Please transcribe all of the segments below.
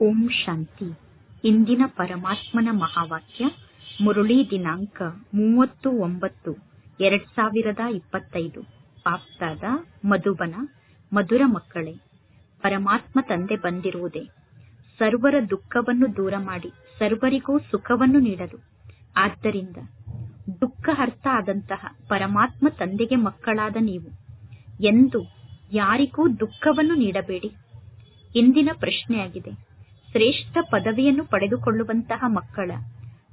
ಓಂ ಶಾಂತಿ. ಇಂದಿನ ಪರಮಾತ್ಮನ ಮಹಾವಾಕ್ಯ, ಮುರುಳಿ ದಿನಾಂಕ ಮೂವತ್ತು ಒಂಬತ್ತು ಎರಡ್ ಸಾವಿರದ ಇಪ್ಪತ್ತೈದು. ಆಪ್ತಾದ ಮಧುಬನ, ಮಧುರ ಮಕ್ಕಳೇ, ಪರಮಾತ್ಮ ತಂದೆ ಬಂದಿರುವುದೇ, ಸರ್ವರ ದುಃಖವನ್ನು ದೂರ ಮಾಡಿ, ಸರ್ವರಿಗೂ ಸುಖವನ್ನು ನೀಡಲು. ಆದ್ದರಿಂದ ದುಃಖ ಅರ್ಥ ಆದಂತಹ ಪರಮಾತ್ಮ ತಂದೆಗೆ ಮಕ್ಕಳಾದ ನೀವು, ಎಂದು ಯಾರಿಗೂ ದುಃಖವನ್ನು ನೀಡಬೇಡಿ. ಇಂದಿನ ಪ್ರಶ್ನೆಯಾಗಿದೆ. ಶ್ರೇಷ್ಠ ಪದವಿಯನ್ನು ಪಡೆದುಕೊಳ್ಳುವಂತಹ ಮಕ್ಕಳ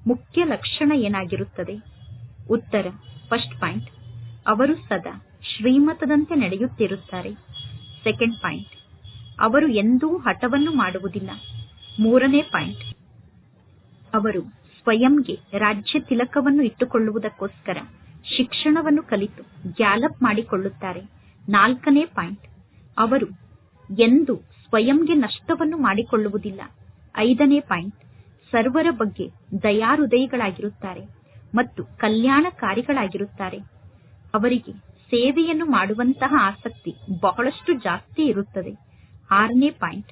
ಮುಖ್ಯ ಲಕ್ಷಣ ಏನಾಗಿರುತ್ತದೆ? ಉತ್ತರ ಫಸ್ಟ್ ಪಾಯಿಂಟ್ ಅವರು ಸದಾ ಶ್ರೀಮತದಂತೆ ನಡೆಯುತ್ತಿರುತ್ತಾರೆ. ಸೆಕೆಂಡ್ ಪಾಯಿಂಟ್ ಅವರು ಎಂದೂ ಹಠವನ್ನು ಮಾಡುವುದಿಲ್ಲ. ಮೂರನೇ ಪಾಯಿಂಟ್ ಅವರು ಸ್ವಯಂಗೆ ರಾಜ್ಯ ತಿಲಕವನ್ನು ಇಟ್ಟುಕೊಳ್ಳುವುದಕ್ಕೋಸ್ಕರ ಶಿಕ್ಷಣವನ್ನು ಕಲಿತು ಗ್ಯಾಲಪ್ ಮಾಡಿಕೊಳ್ಳುತ್ತಾರೆ. ನಾಲ್ಕನೇ ಪಾಯಿಂಟ್ ಅವರು ಎಂದು ಸ್ವಯಂಗೆ ನಷ್ಟವನ್ನು ಮಾಡಿಕೊಳ್ಳುವುದಿಲ್ಲ. ಐದನೇ ಪಾಯಿಂಟ್. ಸರ್ವರ ಬಗ್ಗೆ ದಯಾಹೃದಯಿಗಳಾಗಿರುತ್ತಾರೆ ಮತ್ತು ಕಲ್ಯಾಣಕಾರಿಗಳಾಗಿರುತ್ತಾರೆ. ಅವರಿಗೆ ಸೇವೆಯನ್ನು ಮಾಡುವಂತಹ ಆಸಕ್ತಿ ಬಹಳಷ್ಟು ಜಾಸ್ತಿ ಇರುತ್ತದೆ. ಆರನೇ ಪಾಯಿಂಟ್.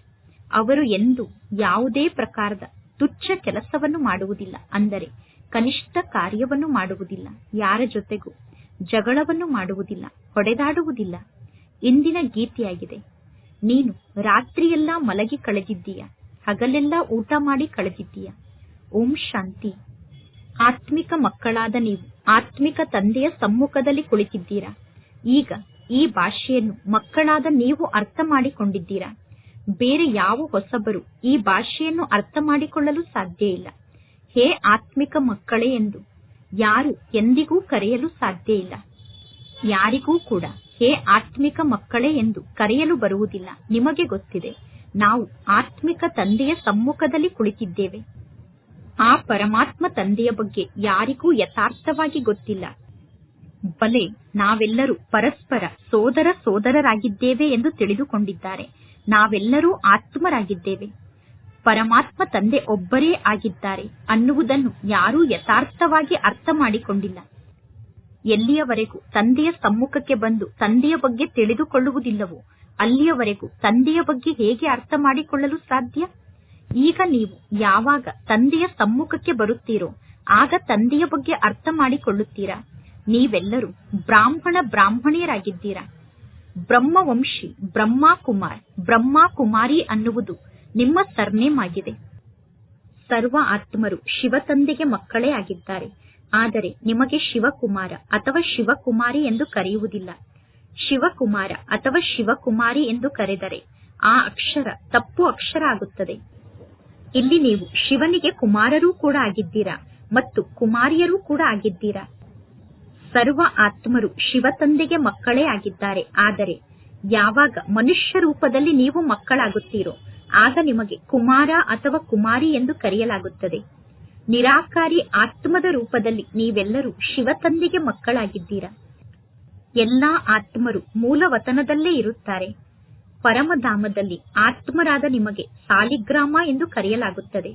ಅವರು ಎಂದು ಯಾವುದೇ ಪ್ರಕಾರದ ತುಚ್ಛ ಕೆಲಸವನ್ನು ಮಾಡುವುದಿಲ್ಲ. ಅಂದರೆ ಕನಿಷ್ಠ ಕಾರ್ಯವನ್ನು ಮಾಡುವುದಿಲ್ಲ. ಯಾರ ಜೊತೆಗೂ ಜಗಳವನ್ನು ಮಾಡುವುದಿಲ್ಲ, ಹೊಡೆದಾಡುವುದಿಲ್ಲ. ಇಂದಿನ ಗೀತೆಯಾಗಿದೆ. ನೀನು ರಾತ್ರಿಯೆಲ್ಲ ಮಲಗಿ ಕಳೆದಿದ್ದೀಯ? ಹಗಲೆಲ್ಲ ಊಟ ಮಾಡಿ ಕಳೆದಿದ್ದೀಯ? ಓಂ ಶಾಂತಿ. ಆತ್ಮಿಕ ಮಕ್ಕಳಾದ ನೀವು, ಆತ್ಮಿಕ ತಂದೆಯ ಸಮ್ಮುಖದಲ್ಲಿ ಕುಳಿತಿದ್ದೀರಾ? ಈಗ ಈ ಭಾಷೆಯನ್ನು ಮಕ್ಕಳಾದ ನೀವು ಅರ್ಥ ಮಾಡಿಕೊಂಡಿದ್ದೀರಾ? ಬೇರೆ ಯಾವ ಹೊಸಬರು ಈ ಭಾಷೆಯನ್ನು ಅರ್ಥ ಮಾಡಿಕೊಳ್ಳಲು ಸಾಧ್ಯ ಇಲ್ಲ? ಹೇ ಆತ್ಮಿಕ ಮಕ್ಕಳೇ ಎಂದು ಯಾರು ಎಂದಿಗೂ ಕರೆಯಲು ಸಾಧ್ಯ ಇಲ್ಲ? ಯಾರಿಗೂ ಕೂಡ. ಹೇ ಆತ್ಮಿಕ ಮಕ್ಕಳೇ ಎಂದು ಕರೆಯಲು ಬರುವುದಿಲ್ಲ. ನಿಮಗೆ ಗೊತ್ತಿದೆ, ನಾವು ಆತ್ಮಿಕ ತಂದೆಯ ಸಮ್ಮುಖದಲ್ಲಿ ಕುಳಿತಿದ್ದೇವೆ. ಆ ಪರಮಾತ್ಮ ತಂದೆಯ ಬಗ್ಗೆ ಯಾರಿಗೂ ಯಥಾರ್ಥವಾಗಿ ಗೊತ್ತಿಲ್ಲ. ಬಲೆ, ನಾವೆಲ್ಲರೂ ಪರಸ್ಪರ ಸೋದರ ಸೋದರರಾಗಿದ್ದೇವೆ ಎಂದು ತಿಳಿದುಕೊಂಡಿದ್ದಾರೆ. ನಾವೆಲ್ಲರೂ ಆತ್ಮರಾಗಿದ್ದೇವೆ. ಪರಮಾತ್ಮ ತಂದೆ ಒಬ್ಬರೇ ಆಗಿದ್ದಾರೆ ಅನ್ನುವುದನ್ನು ಯಾರೂ ಯಥಾರ್ಥವಾಗಿ ಅರ್ಥ ಮಾಡಿಕೊಂಡಿಲ್ಲ ಎಲ್ಲಿಯವರೆಗೂ ತಂದೆಯ ಸಮ್ಮುಖಕ್ಕೆ ಬಂದು ತಂದೆಯ ಬಗ್ಗೆ ತಿಳಿದುಕೊಳ್ಳುವುದಿಲ್ಲವೋ, ಅಲ್ಲಿಯವರೆಗೂ ತಂದೆಯ ಬಗ್ಗೆ ಹೇಗೆ ಅರ್ಥ ಮಾಡಿಕೊಳ್ಳಲು ಸಾಧ್ಯ? ಈಗ ನೀವು ಯಾವಾಗ ತಂದೆಯ ಸಮ್ಮುಖಕ್ಕೆ ಬರುತ್ತೀರೋ, ಆಗ ತಂದೆಯ ಬಗ್ಗೆ ಅರ್ಥ ಮಾಡಿಕೊಳ್ಳುತ್ತೀರಾ? ನೀವೆಲ್ಲರೂ ಬ್ರಾಹ್ಮಣ ಬ್ರಾಹ್ಮಣಿಯರಾಗಿದ್ದೀರಾ? ಬ್ರಹ್ಮವಂಶಿ ಬ್ರಹ್ಮಾ ಕುಮಾರ್ ಬ್ರಹ್ಮಾ ಕುಮಾರಿ ಅನ್ನುವುದು ನಿಮ್ಮ ಸರ್ನೇಮ್ ಆಗಿದೆ ಸರ್ವ ಆತ್ಮರು ಶಿವ ತಂದೆಗೆ ಮಕ್ಕಳೇ ಆಗಿದ್ದಾರೆ. ಆದರೆ ನಿಮಗೆ ಶಿವಕುಮಾರ ಅಥವಾ ಶಿವಕುಮಾರಿ ಎಂದು ಕರೆಯುವುದಿಲ್ಲ. ಶಿವಕುಮಾರ ಅಥವಾ ಶಿವಕುಮಾರಿ ಎಂದು ಕರೆದರೆ ಆ ಅಕ್ಷರ ತಪ್ಪು ಅಕ್ಷರ ಆಗುತ್ತದೆ. ಇಲ್ಲಿ ನೀವು ಶಿವನಿಗೆ ಕುಮಾರರೂ ಕೂಡ ಆಗಿದ್ದೀರಾ ಮತ್ತು ಕುಮಾರಿಯರೂ ಕೂಡ ಆಗಿದ್ದೀರಾ? ಸರ್ವ ಆತ್ಮರು ಶಿವತಂದೆಗೆ ಮಕ್ಕಳೇ ಆಗಿದ್ದಾರೆ. ಆದರೆ ಯಾವಾಗ ಮನುಷ್ಯ ರೂಪದಲ್ಲಿ ನೀವು ಮಕ್ಕಳಾಗುತ್ತೀರೋ, ಆಗ ನಿಮಗೆ ಕುಮಾರ ಅಥವಾ ಕುಮಾರಿ ಎಂದು ಕರೆಯಲಾಗುತ್ತದೆ. ನಿರಾಕಾರಿ ಆತ್ಮದ ರೂಪದಲ್ಲಿ ನೀವೆಲ್ಲರೂ ಶಿವತಂದೆಗೆ ಮಕ್ಕಳಾಗಿದ್ದೀರಾ? ಎಲ್ಲಾ ಆತ್ಮರು ಮೂಲವತನದಲ್ಲೇ ಇರುತ್ತಾರೆ. ಪರಮಧಾಮದಲ್ಲಿ ಆತ್ಮರಾದ ನಿಮಗೆ ಸಾಲಿಗ್ರಾಮ ಎಂದು ಕರೆಯಲಾಗುತ್ತದೆ.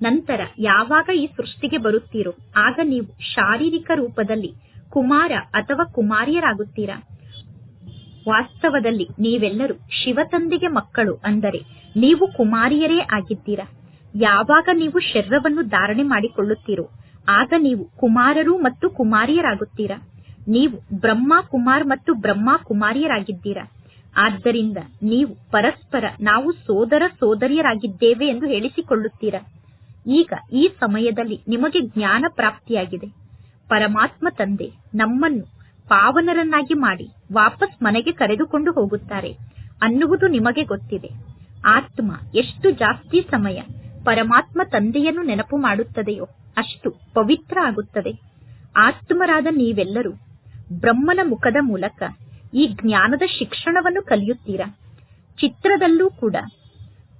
ನಂತರ ಯಾವಾಗ ಈ ಸೃಷ್ಟಿಗೆ ಬರುತ್ತೀರೋ, ಆಗ ನೀವು ಶಾರೀರಿಕ ರೂಪದಲ್ಲಿ ಕುಮಾರ ಅಥವಾ ಕುಮಾರಿಯರಾಗುತ್ತೀರಾ? ವಾಸ್ತವದಲ್ಲಿ ನೀವೆಲ್ಲರೂ ಶಿವತಂದೆಗೆ ಮಕ್ಕಳು ಅಂದರೆ ನೀವು ಕುಮಾರಿಯರೇ ಆಗಿದ್ದೀರಾ? ಯಾವಾಗ ನೀವು ಶರೀರವನ್ನು ಧಾರಣೆ ಮಾಡಿಕೊಳ್ಳುತ್ತೀರೋ, ಆಗ ನೀವು ಕುಮಾರರು ಮತ್ತು ಕುಮಾರಿಯರಾಗುತ್ತೀರಾ. ನೀವು ಬ್ರಹ್ಮ, ಕುಮಾರ್ ಮತ್ತು ಬ್ರಹ್ಮ, ಕುಮಾರಿಯರಾಗಿದ್ದೀರಾ. ಆದ್ದರಿಂದ ನೀವು ಪರಸ್ಪರ ನಾವು ಸೋದರ, ಸೋದರಿಯರಾಗಿದ್ದೇವೆ ಎಂದು ಹೇಳಿಸಿಕೊಳ್ಳುತ್ತೀರಾ. ಈಗ ಈ ಸಮಯದಲ್ಲಿ ನಿಮಗೆ ಜ್ಞಾನ ಪ್ರಾಪ್ತಿಯಾಗಿದೆ. ಪರಮಾತ್ಮ ತಂದೆ ನಮ್ಮನ್ನು ಪಾವನರನ್ನಾಗಿ ಮಾಡಿ ವಾಪಸ್ ಮನೆಗೆ ಕರೆದುಕೊಂಡು ಹೋಗುತ್ತಾರೆ ಅನ್ನುವುದು ನಿಮಗೆ ಗೊತ್ತಿದೆ. ಆತ್ಮ ಎಷ್ಟು ಜಾಸ್ತಿ ಸಮಯ ಪರಮಾತ್ಮ ತಂದೆಯನ್ನು ನೆನಪು ಮಾಡುತ್ತದೆಯೋ? ಅಷ್ಟು ಪವಿತ್ರ ಆಗುತ್ತದೆ. ಆತ್ಮರಾದ ನೀವೆಲ್ಲರೂ ಬ್ರಹ್ಮನ ಮುಖದ ಮೂಲಕ ಈ ಜ್ಞಾನದ ಶಿಕ್ಷಣವನ್ನು ಕಲಿಯುತ್ತೀರಾ? ಚಿತ್ರದಲ್ಲೂ ಕೂಡ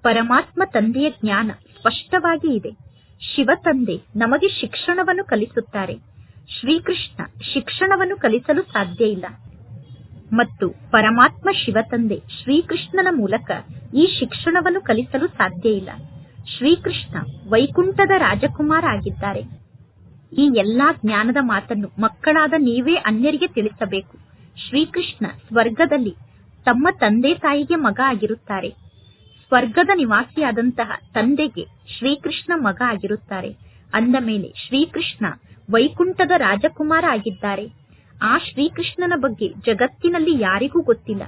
ಪರಮಾತ್ಮ ತಂದೆಯ ಜ್ಞಾನ ಸ್ಪಷ್ಟವಾಗಿ ಇದೆ. ಶಿವ ತಂದೆ ನಮಗೆ ಶಿಕ್ಷಣವನ್ನು ಕಲಿಸುತ್ತಾರೆ. ಶ್ರೀಕೃಷ್ಣ ಶಿಕ್ಷಣವನ್ನು ಕಲಿಸಲು ಸಾಧ್ಯ ಇಲ್ಲ. ಮತ್ತು ಪರಮಾತ್ಮ ಶಿವ ತಂದೆ ಶ್ರೀಕೃಷ್ಣನ ಮೂಲಕ ಈ ಶಿಕ್ಷಣವನ್ನು ಕಲಿಸಲು ಸಾಧ್ಯ ಇಲ್ಲ. ಶ್ರೀಕೃಷ್ಣ ವೈಕುಂಠದ ರಾಜಕುಮಾರ ಆಗಿದ್ದಾರೆ ಈ ಎಲ್ಲಾ ಜ್ಞಾನದ ಮಾತನ್ನು ಮಕ್ಕಳಾದ ನೀವೇ ಅನ್ಯರಿಗೆ ತಿಳಿಸಬೇಕು. ಶ್ರೀಕೃಷ್ಣ ಸ್ವರ್ಗದಲ್ಲಿ ತಮ್ಮ ತಂದೆ ತಾಯಿಗೆ ಮಗ ಆಗಿರುತ್ತಾರೆ. ಸ್ವರ್ಗದ ನಿವಾಸಿಯಾದಂತಹ ತಂದೆಗೆ ಶ್ರೀಕೃಷ್ಣ ಮಗ ಆಗಿರುತ್ತಾರೆ. ಅಂದ ಮೇಲೆ ಶ್ರೀಕೃಷ್ಣ ವೈಕುಂಠದ ರಾಜಕುಮಾರ ಆಗಿದ್ದಾರೆ ಆ ಶ್ರೀಕೃಷ್ಣನ ಬಗ್ಗೆ ಜಗತ್ತಿನಲ್ಲಿ ಯಾರಿಗೂ ಗೊತ್ತಿಲ್ಲ.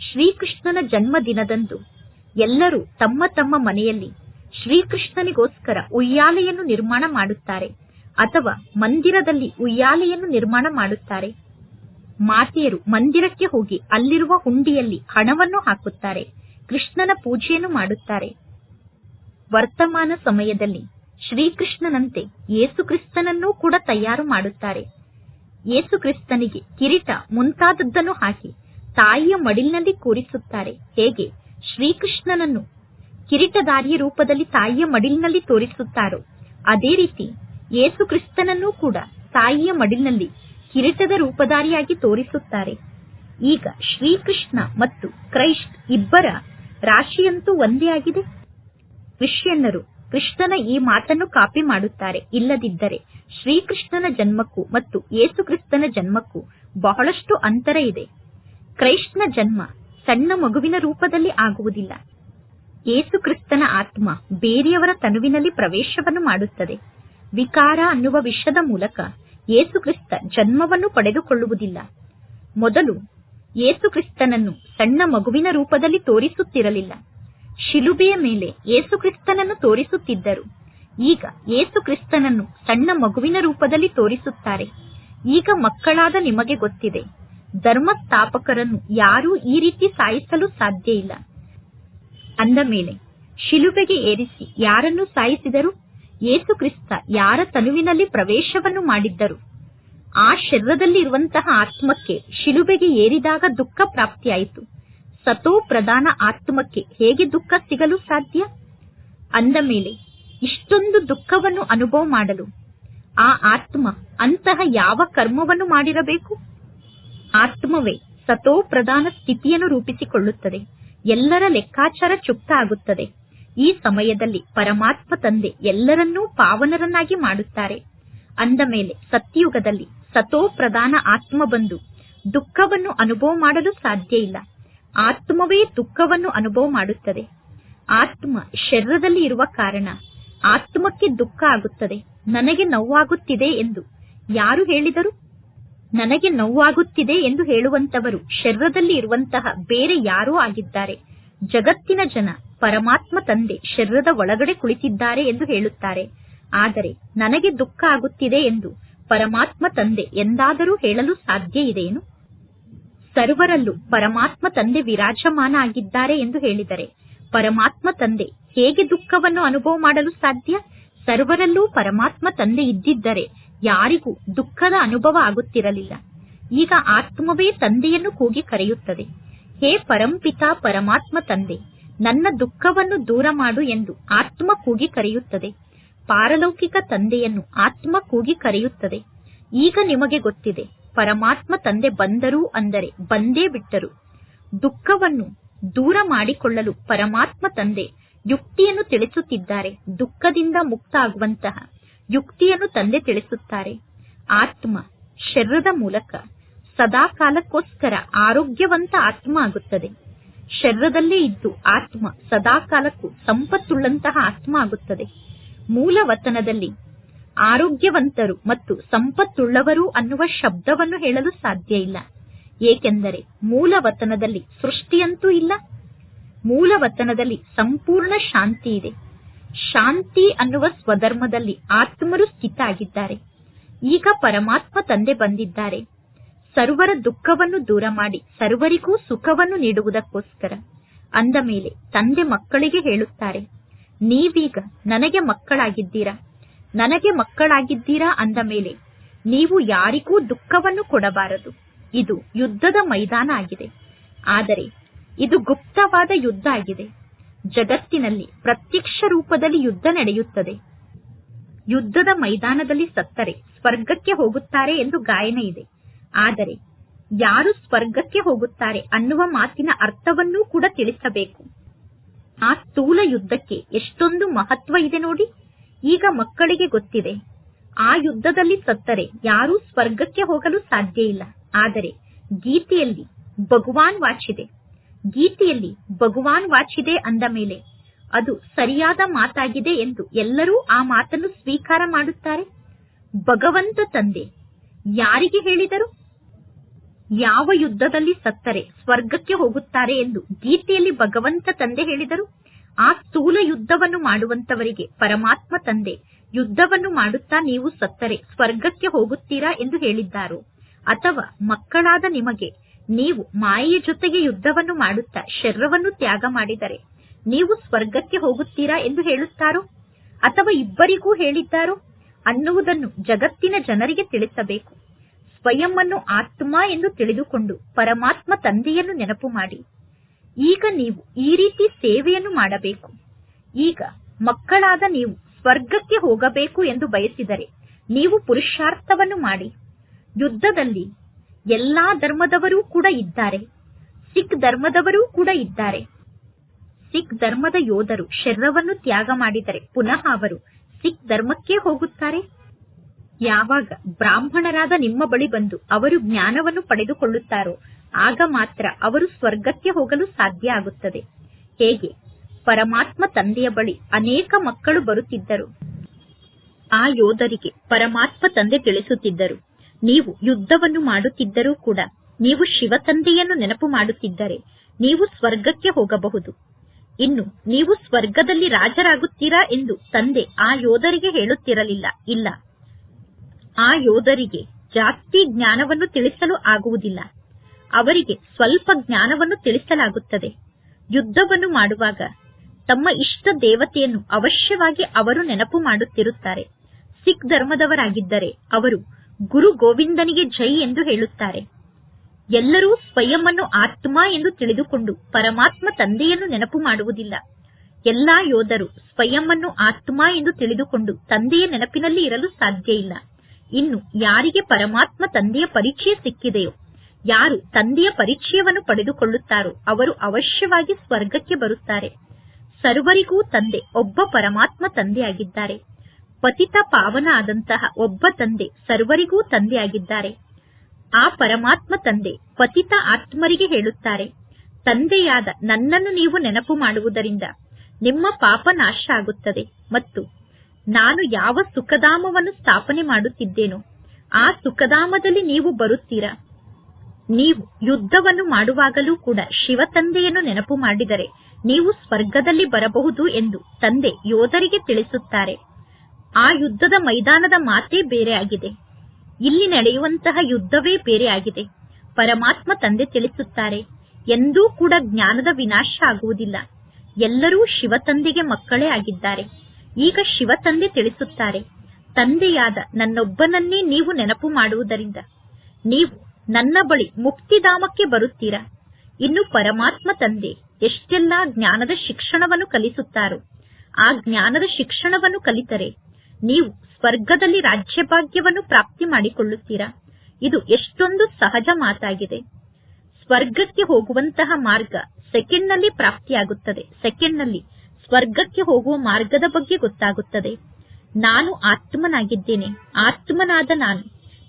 ಶ್ರೀಕೃಷ್ಣನ ಜನ್ಮದಿನದಂದು ಎಲ್ಲರೂ ತಮ್ಮ ತಮ್ಮ ಮನೆಯಲ್ಲಿ ಶ್ರೀಕೃಷ್ಣನಿಗೋಸ್ಕರ ಉಯ್ಯಾಲೆಯನ್ನು ನಿರ್ಮಾಣ ಮಾಡುತ್ತಾರೆ ಅಥವಾ ಮಂದಿರದಲ್ಲಿ ಉಯ್ಯಾಲೆಯನ್ನು ನಿರ್ಮಾಣ ಮಾಡುತ್ತಾರೆ. ಮಾತೆಯರು ಮಂದಿರಕ್ಕೆ ಹೋಗಿ ಅಲ್ಲಿರುವ ಹುಂಡಿಯಲ್ಲಿ ಹಣವನ್ನು ಹಾಕುತ್ತಾರೆ. ಕೃಷ್ಣನ ಪೂಜೆಯನ್ನು ಮಾಡುತ್ತಾರೆ. ವರ್ತಮಾನ ಸಮಯದಲ್ಲಿ ಶ್ರೀಕೃಷ್ಣನಂತೆ ಯೇಸುಕ್ರಿಸ್ತನನ್ನೂ ಕೂಡ ತಯಾರು ಮಾಡುತ್ತಾರೆ. ಯೇಸುಕ್ರಿಸ್ತನಿಗೆ ಕಿರೀಟ ಮುಂತಾದದ್ದನ್ನು ಹಾಕಿ ತಾಯಿಯ ಮಡಿಲಿನಲ್ಲಿ ಕೂರಿಸುತ್ತಾರೆ. ಹೇಗೆ? ಶ್ರೀಕೃಷ್ಣನನ್ನು ಕಿರೀಟಧಾರಿಯ ರೂಪದಲ್ಲಿ ತಾಯಿಯ ಮಡಿಲಿನಲ್ಲಿ ತೋರಿಸುತ್ತಾರೋ, ಅದೇ ರೀತಿ ಯೇಸುಕ್ರಿಸ್ತನನ್ನೂ ಕೂಡ ತಾಯಿಯ ಮಡಿಲಿನಲ್ಲಿ ಕಿರೀಟದ ರೂಪಧಾರಿಯಾಗಿ ತೋರಿಸುತ್ತಾರೆ. ಈಗ ಶ್ರೀಕೃಷ್ಣ ಮತ್ತು ಕ್ರೈಸ್ಟ್ ಇಬ್ಬರ ರಾಶಿಯಂತೂ ಒಂದೇ ಆಗಿದೆ. ಕ್ರಿಶ್ಚಿಯನ್ನರು ಕೃಷ್ಣನ ಈ ಮಾತನ್ನು ಕಾಪಿ ಮಾಡುತ್ತಾರೆ. ಇಲ್ಲದಿದ್ದರೆ ಶ್ರೀಕೃಷ್ಣನ ಜನ್ಮಕ್ಕೂ ಮತ್ತು ಯೇಸುಕ್ರಿಸ್ತನ ಜನ್ಮಕ್ಕೂ ಬಹಳಷ್ಟು ಅಂತರ ಇದೆ. ಕ್ರೈಸ್ಟ್ನ ಜನ್ಮ ಸಣ್ಣ ಮಗುವಿನ ರೂಪದಲ್ಲಿ ಆಗುವುದಿಲ್ಲ. ಯೇಸುಕ್ರಿಸ್ತನ ಆತ್ಮ ಬೇರೆಯವರ ತನುವಿನಲ್ಲಿ ಪ್ರವೇಶವನ್ನು ಮಾಡುತ್ತದೆ. ವಿಕಾರ ಅನ್ನುವ ವಿಷದ ಮೂಲಕ ಯೇಸುಕ್ರಿಸ್ತ ಜನ್ಮವನ್ನು ಪಡೆದುಕೊಳ್ಳುವುದಿಲ್ಲ. ಮೊದಲು ಯೇಸುಕ್ರಿಸ್ತನನ್ನು ಸಣ್ಣ ಮಗುವಿನ ರೂಪದಲ್ಲಿ ತೋರಿಸುತ್ತಿರಲಿಲ್ಲ. ಶಿಲುಬೆಯ ಮೇಲೆ ಯೇಸುಕ್ರಿಸ್ತನನ್ನು ತೋರಿಸುತ್ತಿದ್ದರು. ಈಗ ಯೇಸುಕ್ರಿಸ್ತನನ್ನು ಸಣ್ಣ ಮಗುವಿನ ರೂಪದಲ್ಲಿ ತೋರಿಸುತ್ತಾರೆ. ಈಗ ಮಕ್ಕಳಾದ ನಿಮಗೆ ಗೊತ್ತಿದೆ, ಧರ್ಮಸ್ಥಾಪಕರನ್ನು ಯಾರೂ ಈ ರೀತಿ ಸಾಯಿಸಲು ಸಾಧ್ಯ ಇಲ್ಲ ಅಂದ ಮೇಲೆ ಶಿಲುಬೆಗೆ ಏರಿಸಿ ಯಾರನ್ನು ಸಾಯಿಸಿದರು ಯೇಸುಕ್ರಿಸ್ತ ಯಾರ ತನುವಿನಲ್ಲಿ ಪ್ರವೇಶವನ್ನು ಮಾಡಿದ್ದರು. ಆ ಶರೀರದಲ್ಲಿ ಇರುವಂತಹ ಆತ್ಮಕ್ಕೆ ಶಿಲುಬೆಗೆ ಏರಿದಾಗ ದುಃಖ ಪ್ರಾಪ್ತಿಯಾಯಿತು. ಸತೋ ಪ್ರಧಾನ ಆತ್ಮಕ್ಕೆ ಹೇಗೆ ದುಃಖ ಸಿಗಲು ಸಾಧ್ಯ? ಅಂದ ಮೇಲೆ ಇಷ್ಟೊಂದು ದುಃಖವನ್ನು ಅನುಭವ ಮಾಡಲು ಆ ಆತ್ಮ ಅಂತಹ ಯಾವ ಕರ್ಮವನ್ನು ಮಾಡಿರಬೇಕು? ಆತ್ಮವೇ ಸತೋ ಪ್ರಧಾನ ಸ್ಥಿತಿಯನ್ನು ರೂಪಿಸಿಕೊಳ್ಳುತ್ತದೆ. ಎಲ್ಲರ ಲೆಕ್ಕಾಚಾರ ಚುಕ್ತ ಆಗುತ್ತದೆ. ಈ ಸಮಯದಲ್ಲಿ ಪರಮಾತ್ಮ ತಂದೆ ಎಲ್ಲರನ್ನೂ ಪಾವನರನ್ನಾಗಿ ಮಾಡುತ್ತಾರೆ. ಅಂದ ಮೇಲೆ ಸತ್ಯಯುಗದಲ್ಲಿ ಸತೋ ಪ್ರಧಾನ ಆತ್ಮ ಬಂದು ದುಃಖವನ್ನು ಅನುಭವ ಮಾಡಲು ಸಾಧ್ಯ ಇಲ್ಲ. ಆತ್ಮವೇ ದುಃಖವನ್ನು ಅನುಭವ ಮಾಡುತ್ತದೆ. ಆತ್ಮ ಶರೀರದಲ್ಲಿ ಇರುವ ಕಾರಣ ಆತ್ಮಕ್ಕೆ ದುಃಖ ಆಗುತ್ತದೆ. ನನಗೆ ನೋವಾಗುತ್ತಿದೆ ಎಂದು ಯಾರು ಹೇಳಿದರು? ನನಗೆ ನೋವಾಗುತ್ತಿದೆ ಎಂದು ಹೇಳುವಂತವರು ಶರೀರದಲ್ಲಿ ಇರುವಂತಹ ಬೇರೆ ಯಾರೋ ಆಗಿದ್ದಾರೆ. ಜಗತ್ತಿನ ಜನ ಪರಮಾತ್ಮ ತಂದೆ ಶರೀರದ ಒಳಗಡೆ ಕುಳಿತಿದ್ದಾರೆ ಎಂದು ಹೇಳುತ್ತಾರೆ. ಆದರೆ ನನಗೆ ದುಃಖ ಆಗುತ್ತಿದೆ ಎಂದು ಪರಮಾತ್ಮ ತಂದೆ ಎಂದಾದರೂ ಹೇಳಲು ಸಾಧ್ಯ ಇದೆಯೇನು? ಸರ್ವರಲ್ಲೂ ಪರಮಾತ್ಮ ತಂದೆ ವಿರಾಜಮಾನ ಆಗಿದ್ದಾರೆ ಎಂದು ಹೇಳಿದರೆ ಪರಮಾತ್ಮ ತಂದೆ ಹೇಗೆ ದುಃಖವನ್ನು ಅನುಭವ ಮಾಡಲು ಸಾಧ್ಯ? ಸರ್ವರಲ್ಲೂ ಪರಮಾತ್ಮ ತಂದೆ ಇದ್ದಿದ್ದರೆ ಯಾರಿಗೂ ದುಃಖದ ಅನುಭವ ಆಗುತ್ತಿರಲಿಲ್ಲ. ಈಗ ಆತ್ಮವೇ ತಂದೆಯನ್ನು ಕೂಗಿ ಕರೆಯುತ್ತದೆ. ಹೇ ಪರಂಪಿತ ಪರಮಾತ್ಮ ತಂದೆ, ನನ್ನ ದುಃಖವನ್ನು ದೂರ ಮಾಡು ಎಂದು ಆತ್ಮ ಕೂಗಿ ಕರೆಯುತ್ತದೆ. ಪಾರಲೌಕಿಕ ತಂದೆಯನ್ನು ಆತ್ಮ ಕೂಗಿ ಕರೆಯುತ್ತದೆ. ಈಗ ನಿಮಗೆ ಗೊತ್ತಿದೆ, ಪರಮಾತ್ಮ ತಂದೆ ಬಂದರು ಅಂದರೆ ಬಂದೇ ಬಿಟ್ಟರು. ದುಃಖವನ್ನು ದೂರ ಮಾಡಿಕೊಳ್ಳಲು ಪರಮಾತ್ಮ ತಂದೆ ಯುಕ್ತಿಯನ್ನು ತಿಳಿಸುತ್ತಿದ್ದಾರೆ, ದುಃಖದಿಂದ ಮುಕ್ತ ಆಗುವಂತಹ ಯುಕ್ತಿಯನ್ನು ತಂದೆ ತಿಳಿಸುತ್ತಾರೆ. ಆತ್ಮ ಶರೀರದ ಮೂಲಕ ಸದಾ ಕಾಲಕ್ಕೋಸ್ಕರ ಆರೋಗ್ಯವಂತ ಆತ್ಮ ಆಗುತ್ತದೆ. ಶರೀರದಲ್ಲೇ ಇದ್ದು ಆತ್ಮ ಸದಾ ಕಾಲಕ್ಕೂ ಸಂಪತ್ತುಳ್ಳಂತಹ ಆತ್ಮ ಆಗುತ್ತದೆ. ಮೂಲ ವತನದಲ್ಲಿ ಆರೋಗ್ಯವಂತರು ಮತ್ತು ಸಂಪತ್ತುಳ್ಳವರು ಅನ್ನುವ ಶಬ್ದವನ್ನು ಹೇಳಲು ಸಾಧ್ಯ ಇಲ್ಲ. ಏಕೆಂದರೆ ಮೂಲ ವತನದಲ್ಲಿ ಸೃಷ್ಟಿಯಂತೂ ಇಲ್ಲ. ಮೂಲ ವತನದಲ್ಲಿ ಸಂಪೂರ್ಣ ಶಾಂತಿ ಇದೆ. ಶಾಂತಿ ಅನ್ನುವ ಸ್ವಧರ್ಮದಲ್ಲಿ ಆತ್ಮರು ಸ್ಥಿತ ಆಗಿದ್ದಾರೆ ಈಗ ಪರಮಾತ್ಮ ತಂದೆ ಬಂದಿದ್ದಾರೆ. ಸರ್ವರ ದುಃಖವನ್ನು ದೂರ ಮಾಡಿ, ಸರ್ವರಿಗೂ ಸುಖವನ್ನು ನೀಡುವುದಕ್ಕೋಸ್ಕರ. ಅಂದ ಮೇಲೆ ತಂದೆ ಮಕ್ಕಳಿಗೆ ಹೇಳುತ್ತಾರೆ, ನೀವೀಗ ನನಗೆ ಮಕ್ಕಳಾಗಿದ್ದೀರಾ? ನನಗೆ ಮಕ್ಕಳಾಗಿದ್ದೀರಾ? ಅಂದ ಮೇಲೆ, ನೀವು ಯಾರಿಗೂ ದುಃಖವನ್ನು ಕೊಡಬಾರದು. ಇದು ಯುದ್ಧದ ಮೈದಾನ ಆಗಿದೆ. ಆದರೆ ಇದು ಗುಪ್ತವಾದ ಯುದ್ಧ ಆಗಿದೆ. ಜಗತ್ತಿನಲ್ಲಿ ಪ್ರತ್ಯಕ್ಷ ರೂಪದಲ್ಲಿ ಯುದ್ಧ ನಡೆಯುತ್ತದೆ. ಯುದ್ಧದ ಮೈದಾನದಲ್ಲಿ ಸತ್ತರೆ ಸ್ವರ್ಗಕ್ಕೆ ಹೋಗುತ್ತಾರೆ ಎಂದು ಗಾಯನ ಇದೆ. ಆದರೆ ಯಾರು ಸ್ವರ್ಗಕ್ಕೆ ಹೋಗುತ್ತಾರೆ ಅನ್ನುವ ಮಾತಿನ ಅರ್ಥವನ್ನೂ ಕೂಡ ತಿಳಿಸಬೇಕು. ಆ ಸ್ಥೂಲ ಯುದ್ಧಕ್ಕೆ ಎಷ್ಟೊಂದು ಮಹತ್ವ ಇದೆ ನೋಡಿ. ಈಗ ಮಕ್ಕಳಿಗೆ ಗೊತ್ತಿದೆ. ಆ ಯುದ್ಧದಲ್ಲಿ ಸತ್ತರೆ ಯಾರೂ ಸ್ವರ್ಗಕ್ಕೆ ಹೋಗಲು ಸಾಧ್ಯ ಇಲ್ಲ. ಆದರೆ ಗೀತೆಯಲ್ಲಿ ಭಗವಾನ್ ವಾಚಿದೆ. ಗೀತೆಯಲ್ಲಿ ಭಗವಾನ್ ವಾಚಿದೆ ಅಂದ ಮೇಲೆ ಅದು ಸರಿಯಾದ ಮಾತಾಗಿದೆ ಎಂದು ಎಲ್ಲರೂ ಆ ಮಾತನ್ನು ಸ್ವೀಕಾರ ಮಾಡುತ್ತಾರೆ. ಭಗವಂತ ತಂದೆ, ಯಾರಿಗೆ ಹೇಳಿದರು? ಯಾವ ಯುದ್ಧದಲ್ಲಿ ಸತ್ತರೆ, ಸ್ವರ್ಗಕ್ಕೆ ಹೋಗುತ್ತಾರೆ ಎಂದು ಗೀತೆಯಲ್ಲಿ ಭಗವಂತ ತಂದೆ ಹೇಳಿದರು. ಆ ಸ್ಥೂಲ ಯುದ್ಧವನ್ನು ಮಾಡುವಂತವರಿಗೆ ಪರಮಾತ್ಮ ತಂದೆ, ಯುದ್ಧವನ್ನು ಮಾಡುತ್ತಾ ನೀವು ಸತ್ತರೆ, ಸ್ವರ್ಗಕ್ಕೆ ಹೋಗುತ್ತೀರಾ ಎಂದು ಹೇಳಿದ್ದಾರೋ. ಅಥವಾ ಮಕ್ಕಳಾದ ನಿಮಗೆ ನೀವು ಮಾಯೆಯ ಜೊತೆಗೆ ಯುದ್ಧವನ್ನು ಮಾಡುತ್ತಾ ಶರೀರವನ್ನು ತ್ಯಾಗ ಮಾಡಿದರೆ ನೀವು ಸ್ವರ್ಗಕ್ಕೆ ಹೋಗುತ್ತೀರಾ ಎಂದು ಹೇಳುತ್ತಾರೋ? ಅಥವಾ ಇಬ್ಬರಿಗೂ ಹೇಳಿದ್ದಾರೋ? ಅನ್ನುವುದನ್ನು ಜಗತ್ತಿನ ಜನರಿಗೆ ತಿಳಿಸಬೇಕು. ಸ್ವಯಂ ಆತ್ಮ ಎಂದು ತಿಳಿದುಕೊಂಡು ಪರಮಾತ್ಮ ತಂದೆಯನ್ನು ನೆನಪು ಮಾಡಿ. ಈಗ ನೀವು ಈ ರೀತಿ ಸೇವೆಯನ್ನು ಮಾಡಬೇಕು. ಈಗ ಮಕ್ಕಳಾದ ನೀವು ಸ್ವರ್ಗಕ್ಕೆ ಹೋಗಬೇಕು ಎಂದು ಬಯಸಿದರೆ ನೀವು ಪುರುಷಾರ್ಥವನ್ನು ಮಾಡಿ. ಯುದ್ಧದಲ್ಲಿ ಎಲ್ಲಾ ಧರ್ಮದವರೂ ಕೂಡ ಇದ್ದಾರೆ. ಸಿಖ್ ಧರ್ಮದವರೂ ಕೂಡ ಇದ್ದಾರೆ. ಸಿಖ್ ಧರ್ಮದ ಯೋಧರು ಶರೀರವನ್ನು ತ್ಯಾಗ ಮಾಡಿದರೆ ಪುನಃ ಅವರು ಸಿಖ್ ಧರ್ಮಕ್ಕೆ ಹೋಗುತ್ತಾರೆ. ಯಾವಾಗ ಬ್ರಾಹ್ಮಣರಾದ ನಿಮ್ಮ ಬಳಿ ಬಂದು ಅವರು ಜ್ಞಾನವನ್ನು ಪಡೆದುಕೊಳ್ಳುತ್ತಾರೋ, ಆಗ ಮಾತ್ರ ಅವರು ಸ್ವರ್ಗಕ್ಕೆ ಹೋಗಲು ಸಾಧ್ಯ ಆಗುತ್ತದೆ. ಹೇಗೆ? ಪರಮಾತ್ಮ ತಂದೆಯ ಬಳಿ ಅನೇಕ ಮಕ್ಕಳು ಬರುತ್ತಿದ್ದರು. ಆ ಯೋಧರಿಗೆ ಪರಮಾತ್ಮ ತಂದೆ ತಿಳಿಸುತ್ತಿದ್ದರು. ನೀವು ಯುದ್ಧವನ್ನು ಮಾಡುತ್ತಿದ್ದರೂ ಕೂಡ, ನೀವು ಶಿವ ತಂದೆಯನ್ನು ನೆನಪು ಮಾಡುತ್ತಿದ್ದರೆ, ನೀವು ಸ್ವರ್ಗಕ್ಕೆ ಹೋಗಬಹುದು. ಇನ್ನು, ನೀವು ಸ್ವರ್ಗದಲ್ಲಿ ರಾಜರಾಗುತ್ತೀರಾ ಎಂದು ತಂದೆ ಆ ಯೋಧರಿಗೆ ಹೇಳುತ್ತಿರಲಿಲ್ಲ. ಇಲ್ಲ. ಆ ಯೋಧರಿಗೆ ಜಾಸ್ತಿ ಜ್ಞಾನವನ್ನು ತಿಳಿಸಲು ಆಗುವುದಿಲ್ಲ. ಅವರಿಗೆ ಸ್ವಲ್ಪ ಜ್ಞಾನವನ್ನು ತಿಳಿಸಲಾಗುತ್ತದೆ. ಯುದ್ಧವನ್ನು ಮಾಡುವಾಗ ತಮ್ಮ ಇಷ್ಟ ದೇವತೆಯನ್ನು ಅವಶ್ಯವಾಗಿ ಅವರು ನೆನಪು ಮಾಡುತ್ತಿರುತ್ತಾರೆ. ಸಿಖ್ ಧರ್ಮದವರಾಗಿದ್ದರೆ ಅವರು ಗುರು ಗೋವಿಂದನಿಗೆ ಜೈ ಎಂದು ಹೇಳುತ್ತಾರೆ. ಎಲ್ಲರೂ ಸ್ವಯಂ ಆತ್ಮ ಎಂದು ತಿಳಿದುಕೊಂಡು ಪರಮಾತ್ಮ ತಂದೆಯನ್ನು ನೆನಪು ಮಾಡುವುದಿಲ್ಲ. ಎಲ್ಲಾ ಯೋಧರು ಸ್ವಯಂ ಆತ್ಮ ಎಂದು ತಿಳಿದುಕೊಂಡು ತಂದೆಯ ನೆನಪಿನಲ್ಲಿ ಇರಲು ಸಾಧ್ಯ ಇಲ್ಲ. ಇನ್ನು ಯಾರಿಗೆ ಪರಮಾತ್ಮ ತಂದೆಯ ಪರಿಚಯ ಸಿಕ್ಕಿದೆಯೋ, ಯಾರು ತಂದೆಯ ಪರಿಚಯವನ್ನು ಪಡೆದುಕೊಳ್ಳುತ್ತಾರೋ, ಅವರು ಅವಶ್ಯವಾಗಿ ಸ್ವರ್ಗಕ್ಕೆ ಬರುತ್ತಾರೆ. ಸರ್ವರಿಗೂ ತಂದೆ ಒಬ್ಬ ಪರಮಾತ್ಮ ತಂದೆಯಾಗಿದ್ದಾರೆ. ಪತಿತ ಪಾವನ ಆದಂತಹ ಒಬ್ಬ ತಂದೆ ಸರ್ವರಿಗೂ ತಂದೆಯಾಗಿದ್ದಾರೆ. ಆ ಪರಮಾತ್ಮ ತಂದೆ ಪತಿತ ಆತ್ಮರಿಗೆ ಹೇಳುತ್ತಾರೆ, ತಂದೆಯಾದ ನನ್ನನ್ನು ನೀವು ನೆನಪು ಮಾಡುವುದರಿಂದ ನಿಮ್ಮ ಪಾಪ ನಾಶ ಆಗುತ್ತದೆ ಮತ್ತು ನಾನು ಯಾವ ಸುಖಧಾಮವನ್ನು ಸ್ಥಾಪನೆ ಮಾಡುತ್ತಿದ್ದೇನೋ ಆ ಸುಖಧಾಮದಲ್ಲಿ ನೀವು ಬರುತ್ತೀರಾ? ನೀವು ಯುದ್ಧವನ್ನು ಮಾಡುವಾಗಲೂ ಕೂಡ ಶಿವ ತಂದೆಯನ್ನು ನೆನಪು ಮಾಡಿದರೆ ನೀವು ಸ್ವರ್ಗದಲ್ಲಿ ಬರಬಹುದು ಎಂದು ತಂದೆ ಯೋಧರಿಗೆ ತಿಳಿಸುತ್ತಾರೆ. ಆ ಯುದ್ಧದ ಮೈದಾನದ ಮಾತೇ ಬೇರೆ ಆಗಿದೆ ಇಲ್ಲಿ ನಡೆಯುವಂತಹ ಯುದ್ಧವೇ ಬೇರೆ ಆಗಿದೆ ಪರಮಾತ್ಮ ತಂದೆ ತಿಳಿಸುತ್ತಾರೆ, ಎಂದೂ ಕೂಡ ಜ್ಞಾನದ ವಿನಾಶ ಆಗುವುದಿಲ್ಲ. ಎಲ್ಲರೂ ಶಿವ ತಂದೆಗೆ ಮಕ್ಕಳೇ ಆಗಿದ್ದಾರೆ. ಈಗ ಶಿವ ತಂದೆ ತಿಳಿಸುತ್ತಾರೆ, ತಂದೆಯಾದ ನನ್ನೊಬ್ಬನನ್ನೇ ನೀವು ನೆನಪು ಮಾಡುವುದರಿಂದ. ನೀವು ನನ್ನ ಬಳಿ ಮುಕ್ತಿಧಾಮಕ್ಕೆ ಬರುತ್ತೀರಾ? ಇನ್ನು ಪರಮಾತ್ಮ ತಂದೆ ಎಷ್ಟೆಲ್ಲಾ ಜ್ಞಾನದ ಶಿಕ್ಷಣವನ್ನು ಕಲಿಸುತ್ತಾರೋ, ಆ ಜ್ಞಾನದ ಶಿಕ್ಷಣವನ್ನು ಕಲಿತರೆ ನೀವು ಸ್ವರ್ಗದಲ್ಲಿ ರಾಜ್ಯಭಾಗ್ಯವನ್ನು ಪ್ರಾಪ್ತಿ ಮಾಡಿಕೊಳ್ಳುತ್ತೀರಾ? ಇದು ಎಷ್ಟೊಂದು ಸಹಜ ಮಾತಾಗಿದೆ. ಸ್ವರ್ಗಕ್ಕೆ ಹೋಗುವಂತಹ ಮಾರ್ಗ ಸೆಕೆಂಡ್ನಲ್ಲಿ ಪ್ರಾಪ್ತಿಯಾಗುತ್ತದೆ. ಸೆಕೆಂಡ್ನಲ್ಲಿ ಸ್ವರ್ಗಕ್ಕೆ ಹೋಗುವ ಮಾರ್ಗದ ಬಗ್ಗೆ ಗೊತ್ತಾಗುತ್ತದೆ. ನಾನು ಆತ್ಮನಾಗಿದ್ದೇನೆ. ಆತ್ಮನಾದ ನಾನು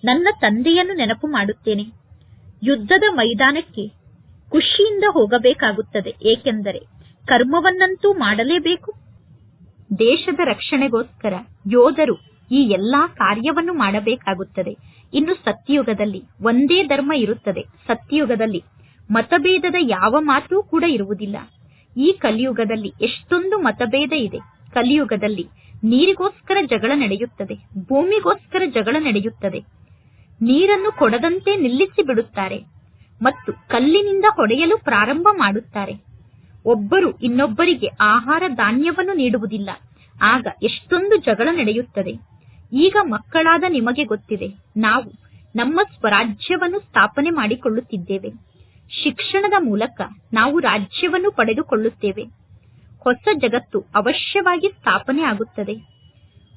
ನನ್ನ ತಂದೆಯನ್ನು ನೆನಪು ಮಾಡುತ್ತೇನೆ. ಯುದ್ಧದ ಮೈದಾನಕ್ಕೆ ಖುಷಿಯಿಂದ ಹೋಗಬೇಕಾಗುತ್ತದೆ. ಏಕೆಂದರೆ ಕರ್ಮವನ್ನಂತೂ ಮಾಡಲೇಬೇಕು. ದೇಶದ ರಕ್ಷಣೆಗೋಸ್ಕರ ಯೋಧರು ಈ ಎಲ್ಲಾ ಕಾರ್ಯವನ್ನು ಮಾಡಬೇಕಾಗುತ್ತದೆ. ಇನ್ನು ಸತ್ಯಯುಗದಲ್ಲಿ ಒಂದೇ ಧರ್ಮ ಇರುತ್ತದೆ. ಸತ್ಯಯುಗದಲ್ಲಿ ಮತಭೇದದ ಯಾವ ಮಾತೂ ಕೂಡ ಇರುವುದಿಲ್ಲ. ಈ ಕಲಿಯುಗದಲ್ಲಿ ಎಷ್ಟೊಂದು ಮತಭೇದ ಇದೆ. ಕಲಿಯುಗದಲ್ಲಿ ನೀರಿಗೋಸ್ಕರ ಜಗಳ ನಡೆಯುತ್ತದೆ. ಭೂಮಿಗೋಸ್ಕರ ಜಗಳ ನಡೆಯುತ್ತದೆ. ನೀರನ್ನು ಕೊಡದಂತೆ ನಿಲ್ಲಿಸಿ ಬಿಡುತ್ತಾರೆ ಮತ್ತು ಕಲ್ಲಿನಿಂದ ಹೊಡೆಯಲು ಪ್ರಾರಂಭ ಮಾಡುತ್ತಾರೆ. ಒಬ್ಬರು ಇನ್ನೊಬ್ಬರಿಗೆ ಆಹಾರ ಧಾನ್ಯವನ್ನು ನೀಡುವುದಿಲ್ಲ. ಆಗ ಎಷ್ಟೊಂದು ಜಗಳ ನಡೆಯುತ್ತದೆ. ಈಗ ಮಕ್ಕಳಾದ ನಿಮಗೆ ಗೊತ್ತಿದೆ, ನಾವು ನಮ್ಮ ಸ್ವರಾಜ್ಯವನ್ನು ಸ್ಥಾಪನೆ ಮಾಡಿಕೊಳ್ಳುತ್ತಿದ್ದೇವೆ. ಶಿಕ್ಷಣದ ಮೂಲಕ ನಾವು ರಾಜ್ಯವನ್ನು ಪಡೆದುಕೊಳ್ಳುತ್ತೇವೆ. ಹೊಸ ಜಗತ್ತು ಅವಶ್ಯವಾಗಿ ಸ್ಥಾಪನೆ ಆಗುತ್ತದೆ.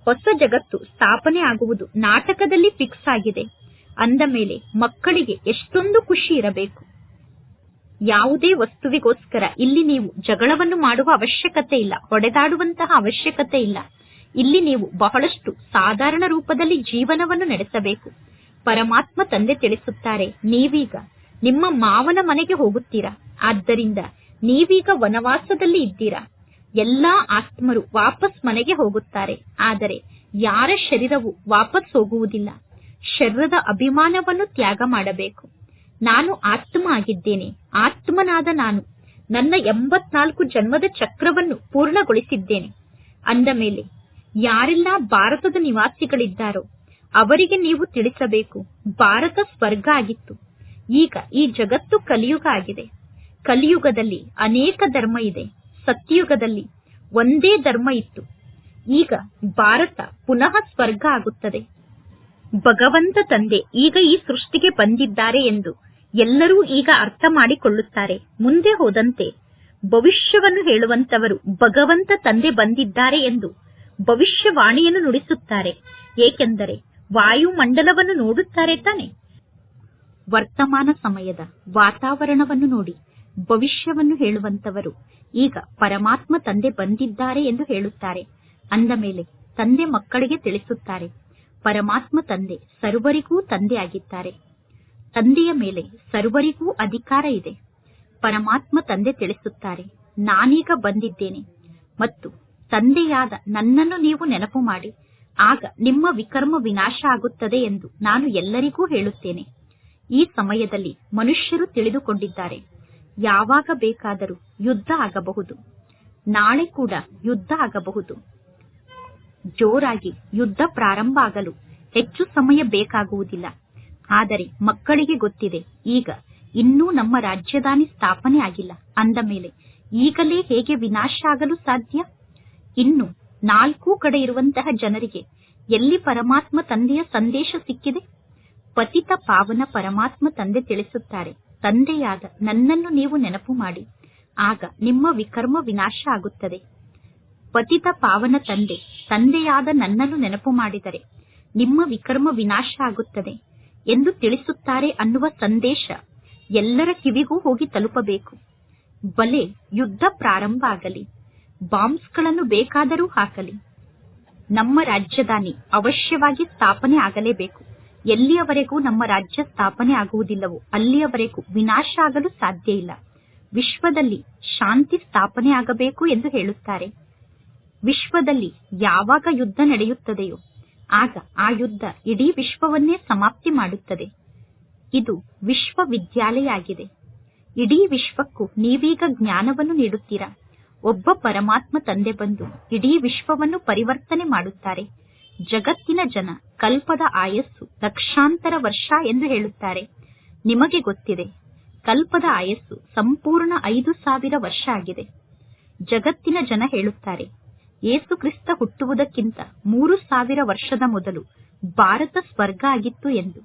ಹೊಸ ಜಗತ್ತು ಸ್ಥಾಪನೆ ಆಗುವುದು ನಾಟಕದಲ್ಲಿ ಫಿಕ್ಸ್ ಆಗಿದೆ. ಅಂದ ಮೇಲೆ ಮಕ್ಕಳಿಗೆ ಎಷ್ಟೊಂದು ಖುಷಿ ಇರಬೇಕು. ಯಾವುದೇ ವಸ್ತುವಿಗೋಸ್ಕರ ಇಲ್ಲಿ ನೀವು ಜಗಳವನ್ನು ಮಾಡುವ ಅವಶ್ಯಕತೆ ಇಲ್ಲ, ಹೊಡೆದಾಡುವಂತಹ ಅವಶ್ಯಕತೆ ಇಲ್ಲ. ಇಲ್ಲಿ ನೀವು ಬಹಳಷ್ಟು ಸಾಧಾರಣ ರೂಪದಲ್ಲಿ ಜೀವನವನ್ನು ನಡೆಸಬೇಕು. ಪರಮಾತ್ಮ ತಂದೆ ತಿಳಿಸುತ್ತಾರೆ, ನೀವೀಗ ನಿಮ್ಮ ಮಾವನ ಮನೆಗೆ ಹೋಗುತ್ತೀರಾ? ಆದ್ದರಿಂದ ನೀವೀಗ ವನವಾಸದಲ್ಲಿ ಇದ್ದೀರಾ? ಎಲ್ಲಾ ಆತ್ಮರು ವಾಪಸ್ ಮನೆಗೆ ಹೋಗುತ್ತಾರೆ, ಆದರೆ ಯಾರ ಶರೀರವು ವಾಪಸ್ ಹೋಗುವುದಿಲ್ಲ? ಶರೀರದ ಅಭಿಮಾನವನ್ನು ತ್ಯಾಗ ಮಾಡಬೇಕು. ನಾನು ಆತ್ಮ ಆಗಿದ್ದೇನೆ, ಆತ್ಮನಾದ ನಾನು. ನನ್ನ ಎಂಬತ್ನಾಲ್ಕು ಜನ್ಮದ ಚಕ್ರವನ್ನು ಪೂರ್ಣಗೊಳಿಸಿದ್ದೇನೆ. ಅಂದ ಮೇಲೆ, ಯಾರೆಲ್ಲ ಭಾರತದ ನಿವಾಸಿಗಳಿದ್ದಾರೋ ಅವರಿಗೆ ನೀವು ತಿಳಿಸಬೇಕು, ಭಾರತ ಸ್ವರ್ಗ ಆಗಿತ್ತು. ಈಗ ಈ ಜಗತ್ತು ಕಲಿಯುಗ ಆಗಿದೆ. ಕಲಿಯುಗದಲ್ಲಿ ಅನೇಕ ಧರ್ಮ ಇದೆ, ಸತ್ಯಯುಗದಲ್ಲಿ ಒಂದೇ ಧರ್ಮ ಇತ್ತು. ಈಗ ಭಾರತ ಪುನಃ ಸ್ವರ್ಗ ಆಗುತ್ತದೆ. ಭಗವಂತ ತಂದೆ ಈಗ ಈ ಸೃಷ್ಟಿಗೆ ಬಂದಿದ್ದಾರೆ ಎಂದು ಎಲ್ಲರೂ ಈಗ ಅರ್ಥ ಮಾಡಿಕೊಳ್ಳುತ್ತಾರೆ. ಮುಂದೆ ಹೋದಂತೆ, ಭವಿಷ್ಯವನ್ನು ಹೇಳುವಂತವರು ಭಗವಂತ ತಂದೆ ಬಂದಿದ್ದಾರೆ ಎಂದು ಭವಿಷ್ಯವಾಣಿಯನ್ನು ನುಡಿಸುತ್ತಾರೆ. ಏಕೆಂದರೆ, ವಾಯುಮಂಡಲವನ್ನು ನೋಡುತ್ತಾರೆ ತಾನೆ. ವರ್ತಮಾನ ಸಮಯದ ವಾತಾವರಣವನ್ನು ನೋಡಿ, ಭವಿಷ್ಯವನ್ನು ಹೇಳುವಂತವರು ಈಗ ಪರಮಾತ್ಮ ತಂದೆ ಬಂದಿದ್ದಾರೆ ಎಂದು ಹೇಳುತ್ತಾರೆ. ಅಂದ ಮೇಲೆ ತಂದೆ ಮಕ್ಕಳಿಗೆ ತಿಳಿಸುತ್ತಾರೆ, ಪರಮಾತ್ಮ ತಂದೆ ಸರ್ವರಿಗೂ ತಂದೆ ಆಗಿದ್ದಾರೆ. ತಂದೆಯ ಮೇಲೆ ಸರ್ವರಿಗೂ ಅಧಿಕಾರ ಇದೆ. ಪರಮಾತ್ಮ ತಂದೆ ತಿಳಿಸುತ್ತಾರೆ, ನಾನೀಗ ಬಂದಿದ್ದೇನೆ ಮತ್ತು ತಂದೆಯಾದ ನನ್ನನ್ನು ನೀವು ನೆನಪು ಮಾಡಿ, ಆಗ ನಿಮ್ಮ ವಿಕರ್ಮ ವಿನಾಶ ಆಗುತ್ತದೆ ಎಂದು ನಾನು ಎಲ್ಲರಿಗೂ ಹೇಳುತ್ತೇನೆ. ಈ ಸಮಯದಲ್ಲಿ ಮನುಷ್ಯರು ತಿಳಿದುಕೊಂಡಿದ್ದಾರೆ, ಯಾವಾಗ ಬೇಕಾದರೂ ಯುದ್ಧ ಆಗಬಹುದು, ನಾಳೆ ಕೂಡ ಯುದ್ಧ ಆಗಬಹುದು. ಜೋರಾಗಿ ಯುದ್ಧ ಪ್ರಾರಂಭ ಆಗಲು ಹೆಚ್ಚು ಸಮಯ ಬೇಕಾಗುವುದಿಲ್ಲ. ಆದರೆ ಮಕ್ಕಳಿಗೆ ಗೊತ್ತಿದೆ, ಈಗ ಇನ್ನೂ ನಮ್ಮ ರಾಜ್ಯಧಾನಿ ಸ್ಥಾಪನೆ ಆಗಿಲ್ಲ. ಅಂದ ಮೇಲೆ, ಈಗಲೇ ಹೇಗೆ ವಿನಾಶ ಆಗಲು ಸಾಧ್ಯ? ಇನ್ನು ನಾಲ್ಕೂ ಕಡೆ ಇರುವಂತಹ ಜನರಿಗೆ ಎಲ್ಲಿ ಪರಮಾತ್ಮ ತಂದೆಯ ಸಂದೇಶ ಸಿಕ್ಕಿದೆ? ಪತಿತ ಪಾವನ ಪರಮಾತ್ಮ ತಂದೆ ತಿಳಿಸುತ್ತಾರೆ, ತಂದೆಯಾದ ನನ್ನನ್ನು ನೀವು ನೆನಪು ಮಾಡಿ, ಆಗ ನಿಮ್ಮ ವಿಕರ್ಮ ವಿನಾಶ ಆಗುತ್ತದೆ. ಪತಿತ ಪಾವನ ತಂದೆ, ತಂದೆಯಾದ ನನ್ನನ್ನು ನೆನಪು ಮಾಡಿದರೆ ನಿಮ್ಮ ವಿಕರ್ಮ ವಿನಾಶ ಆಗುತ್ತದೆ. ಎಂದು ತಿಳಿಸುತ್ತಾರೆ ಅನ್ನುವ ಸಂದೇಶ ಎಲ್ಲರ ಕಿವಿಗೂ ಹೋಗಿ ತಲುಪಬೇಕು. ಬಲೆ ಯುದ್ಧ ಪ್ರಾರಂಭ ಆಗಲಿ. ಬಾಂಬ್ಸ್ಗಳನ್ನು ಬೇಕಾದರೂ ಹಾಕಲಿ. ನಮ್ಮ ರಾಜ್ಯದಾನಿ ಅವಶ್ಯವಾಗಿ ಸ್ಥಾಪನೆ ಆಗಲೇಬೇಕು. ಎಲ್ಲಿಯವರೆಗೂ ನಮ್ಮ ರಾಜ್ಯ ಸ್ಥಾಪನೆ ಆಗುವುದಿಲ್ಲವೋ ಅಲ್ಲಿಯವರೆಗೂ ವಿನಾಶ ಆಗಲು ಸಾಧ್ಯ ಇಲ್ಲ. ವಿಶ್ವದಲ್ಲಿ ಶಾಂತಿ ಸ್ಥಾಪನೆ ಆಗಬೇಕು ಎಂದು ಹೇಳುತ್ತಾರೆ. ವಿಶ್ವದಲ್ಲಿ ಯಾವಾಗ ಯುದ್ಧ ನಡೆಯುತ್ತದೆಯೋ ಆಗ ಆ ಯುದ್ಧ ಇಡೀ ವಿಶ್ವವನ್ನೇ ಸಮಾಪ್ತಿ ಮಾಡುತ್ತದೆ. ಇದು ವಿಶ್ವವಿದ್ಯಾಲಯ ಆಗಿದೆ ಇಡೀ ವಿಶ್ವಕ್ಕೂ ನೀವೀಗ ಜ್ಞಾನವನ್ನು ನೀಡುತ್ತೀರಾ? ಒಬ್ಬ ಪರಮಾತ್ಮ ತಂದೆ ಬಂದು ಇಡೀ ವಿಶ್ವವನ್ನು ಪರಿವರ್ತನೆ ಮಾಡುತ್ತಾರೆ. ಜಗತ್ತಿನ ಜನ ಕಲ್ಪದ ಆಯಸ್ಸು ಲಕ್ಷಾಂತರ ವರ್ಷ ಎಂದು ಹೇಳುತ್ತಾರೆ. ನಿಮಗೆ ಗೊತ್ತಿದೆ, ಕಲ್ಪದ ಆಯಸ್ಸು ಸಂಪೂರ್ಣ ಐದು ಸಾವಿರ ವರ್ಷ ಆಗಿದೆ. ಜಗತ್ತಿನ ಜನ ಹೇಳುತ್ತಾರೆ ಏಸು ಕ್ರಿಸ್ತ ಹುಟ್ಟುವುದಕ್ಕಿಂತ ಮೂರು ಸಾವಿರ ವರ್ಷದ ಮೊದಲು ಭಾರತ ಸ್ವರ್ಗ ಆಗಿತ್ತು ಎಂದು.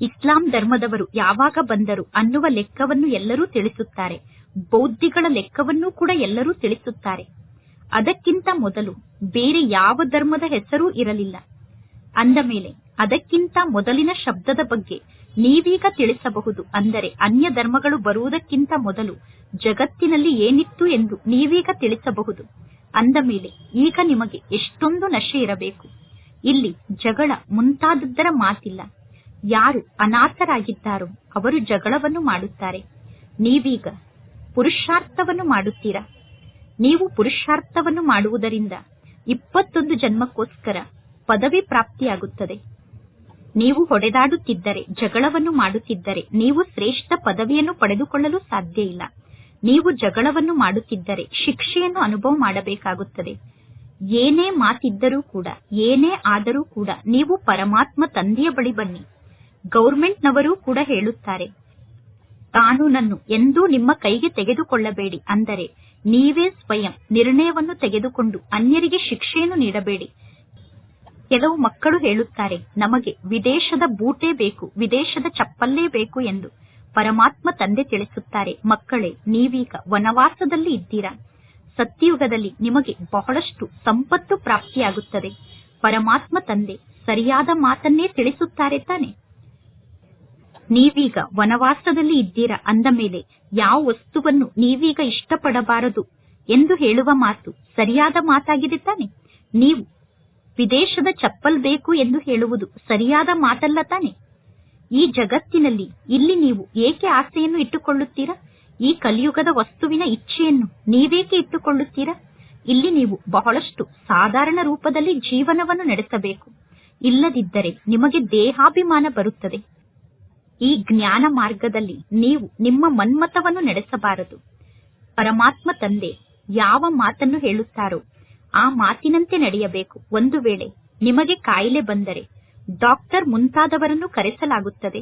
ಇಸ್ಲಾಂ ಧರ್ಮದವರು ಯಾವಾಗ ಬಂದರು ಅನ್ನುವ ಲೆಕ್ಕವನ್ನು ಎಲ್ಲರೂ ತಿಳಿಸುತ್ತಾರೆ. ಬೌದ್ಧಿಗಳ ಲೆಕ್ಕವನ್ನೂ ಕೂಡ ಎಲ್ಲರೂ ತಿಳಿಸುತ್ತಾರೆ. ಅದಕ್ಕಿಂತ ಮೊದಲು ಬೇರೆ ಯಾವ ಧರ್ಮದ ಹೆಸರೂ ಇರಲಿಲ್ಲ. ಅಂದ ಮೇಲೆ ಅದಕ್ಕಿಂತ ಮೊದಲಿನ ಶಬ್ದದ ಬಗ್ಗೆ ನೀವೀಗ ತಿಳಿಸಬಹುದು ಅಂದರೆ ಅನ್ಯ ಧರ್ಮಗಳು ಬರುವುದಕ್ಕಿಂತ ಮೊದಲು ಜಗತ್ತಿನಲ್ಲಿ ಏನಿತ್ತು ಎಂದು ನೀವೀಗ ತಿಳಿಸಬಹುದು. ಅಂದ ಮೇಲೆ ಈಗ ನಿಮಗೆ ಎಷ್ಟೊಂದು ನಶೆ ಇರಬೇಕು. ಇಲ್ಲಿ ಜಗಳ ಮುಂತಾದದ್ದರ ಮಾತಿಲ್ಲ. ಯಾರು ಅನಾಥರಾಗಿದ್ದಾರೋ ಅವರು ಜಗಳವನ್ನು ಮಾಡುತ್ತಾರೆ. ನೀವೀಗ ಪುರುಷಾರ್ಥವನ್ನು ಮಾಡುತ್ತೀರಾ? ನೀವು ಪುರುಷಾರ್ಥವನ್ನು ಮಾಡುವುದರಿಂದ ಇಪ್ಪತ್ತೊಂದು ಜನ್ಮಕ್ಕೋಸ್ಕರ ಪದವಿ ಪ್ರಾಪ್ತಿಯಾಗುತ್ತದೆ. ನೀವು ಹೊಡೆದಾಡುತ್ತಿದ್ದರೆ ಜಗಳವನ್ನು ಮಾಡುತ್ತಿದ್ದರೆ ನೀವು ಶ್ರೇಷ್ಠ ಪದವಿಯನ್ನು ಪಡೆದುಕೊಳ್ಳಲು ಸಾಧ್ಯ ಇಲ್ಲ. ನೀವು ಜಗಳವನ್ನು ಮಾಡುತ್ತಿದ್ದರೆ ಶಿಕ್ಷೆಯನ್ನು ಅನುಭವ ಮಾಡಬೇಕಾಗುತ್ತದೆ. ಏನೇ ಮಾತಿದ್ದರೂ ಕೂಡ, ಏನೇ ಆದರೂ ಕೂಡ ನೀವು ಪರಮಾತ್ಮ ತಂದೆಯ ಬಳಿ ಬನ್ನಿ. ಗೌರ್ಮೆಂಟ್ನವರೂ ಕೂಡ ಹೇಳುತ್ತಾರೆ ಕಾನೂನನ್ನು ಎಂದೂ ನಿಮ್ಮ ಕೈಗೆ ತೆಗೆದುಕೊಳ್ಳಬೇಡಿ. ಅಂದರೆ ನೀವೇ ಸ್ವಯಂ ನಿರ್ಣಯವನ್ನು ತೆಗೆದುಕೊಂಡು ಅನ್ಯರಿಗೆ ಶಿಕ್ಷೆಯನ್ನು ನೀಡಬೇಡಿ. ಕೆಲವು ಮಕ್ಕಳು ಹೇಳುತ್ತಾರೆ, ನಮಗೆ ವಿದೇಶದ ಬೂಟೇ ಬೇಕು, ವಿದೇಶದ ಚಪ್ಪಲ್ಲೇ ಬೇಕು ಎಂದು. ಪರಮಾತ್ಮ ತಂದೆ ತಿಳಿಸುತ್ತಾರೆ, ಮಕ್ಕಳೇ, ನೀವೀಗ ವನವಾಸದಲ್ಲಿ ಇದ್ದೀರಾ? ಸತ್ಯಯುಗದಲ್ಲಿ ನಿಮಗೆ ಬಹಳಷ್ಟು ಸಂಪತ್ತು ಪ್ರಾಪ್ತಿಯಾಗುತ್ತದೆ. ಪರಮಾತ್ಮ ತಂದೆ ಸರಿಯಾದ ಮಾತನ್ನೇ ತಿಳಿಸುತ್ತಾರೆ ತಾನೆ? ನೀವೀಗ ವನವಾಸದಲ್ಲಿ ಇದ್ದೀರಾ? ಅಂದ ಮೇಲೆ, ಯಾವ ವಸ್ತುವನ್ನು ನೀವೀಗ ಇಷ್ಟಪಡಬಾರದು ಎಂದು ಹೇಳುವ ಮಾತು ಸರಿಯಾದ ಮಾತಾಗಿದೆ ತಾನೆ? ನೀವು ವಿದೇಶದ ಚಪ್ಪಲ್ ಬೇಕು ಎಂದು ಹೇಳುವುದು ಸರಿಯಾದ ಮಾತಲ್ಲ ತಾನೆ? ಈ ಜಗತ್ತಿನಲ್ಲಿ ಇಲ್ಲಿ ನೀವು ಏಕೆ ಆಸೆಯನ್ನು ಇಟ್ಟುಕೊಳ್ಳುತ್ತೀರಾ? ಈ ಕಲಿಯುಗದ ವಸ್ತುವಿನ ಇಚ್ಛೆಯನ್ನು ನೀವೇಕೆ ಇಟ್ಟುಕೊಳ್ಳುತ್ತೀರಾ? ಇಲ್ಲಿ ನೀವು ಬಹಳಷ್ಟು ಸಾಧಾರಣ ರೂಪದಲ್ಲಿ ಜೀವನವನ್ನು ನಡೆಸಬೇಕು. ಇಲ್ಲದಿದ್ದರೆ ನಿಮಗೆ ದೇಹಾಭಿಮಾನ ಬರುತ್ತದೆ. ಈ ಜ್ಞಾನ ಮಾರ್ಗದಲ್ಲಿ ನೀವು ನಿಮ್ಮ ಮನ್ಮತವನ್ನು ನಡೆಸಬಾರದು. ಪರಮಾತ್ಮ ತಂದೆ ಯಾವ ಮಾತನ್ನು ಹೇಳುತ್ತಾರೋ ಆ ಮಾತಿನಂತೆ ನಡೆಯಬೇಕು. ಒಂದು ವೇಳೆ ನಿಮಗೆ ಕಾಯಿಲೆ ಬಂದರೆ ಡಾಕ್ಟರ್ ಮುಂತಾದವರನ್ನು ಕರೆಸಲಾಗುತ್ತದೆ.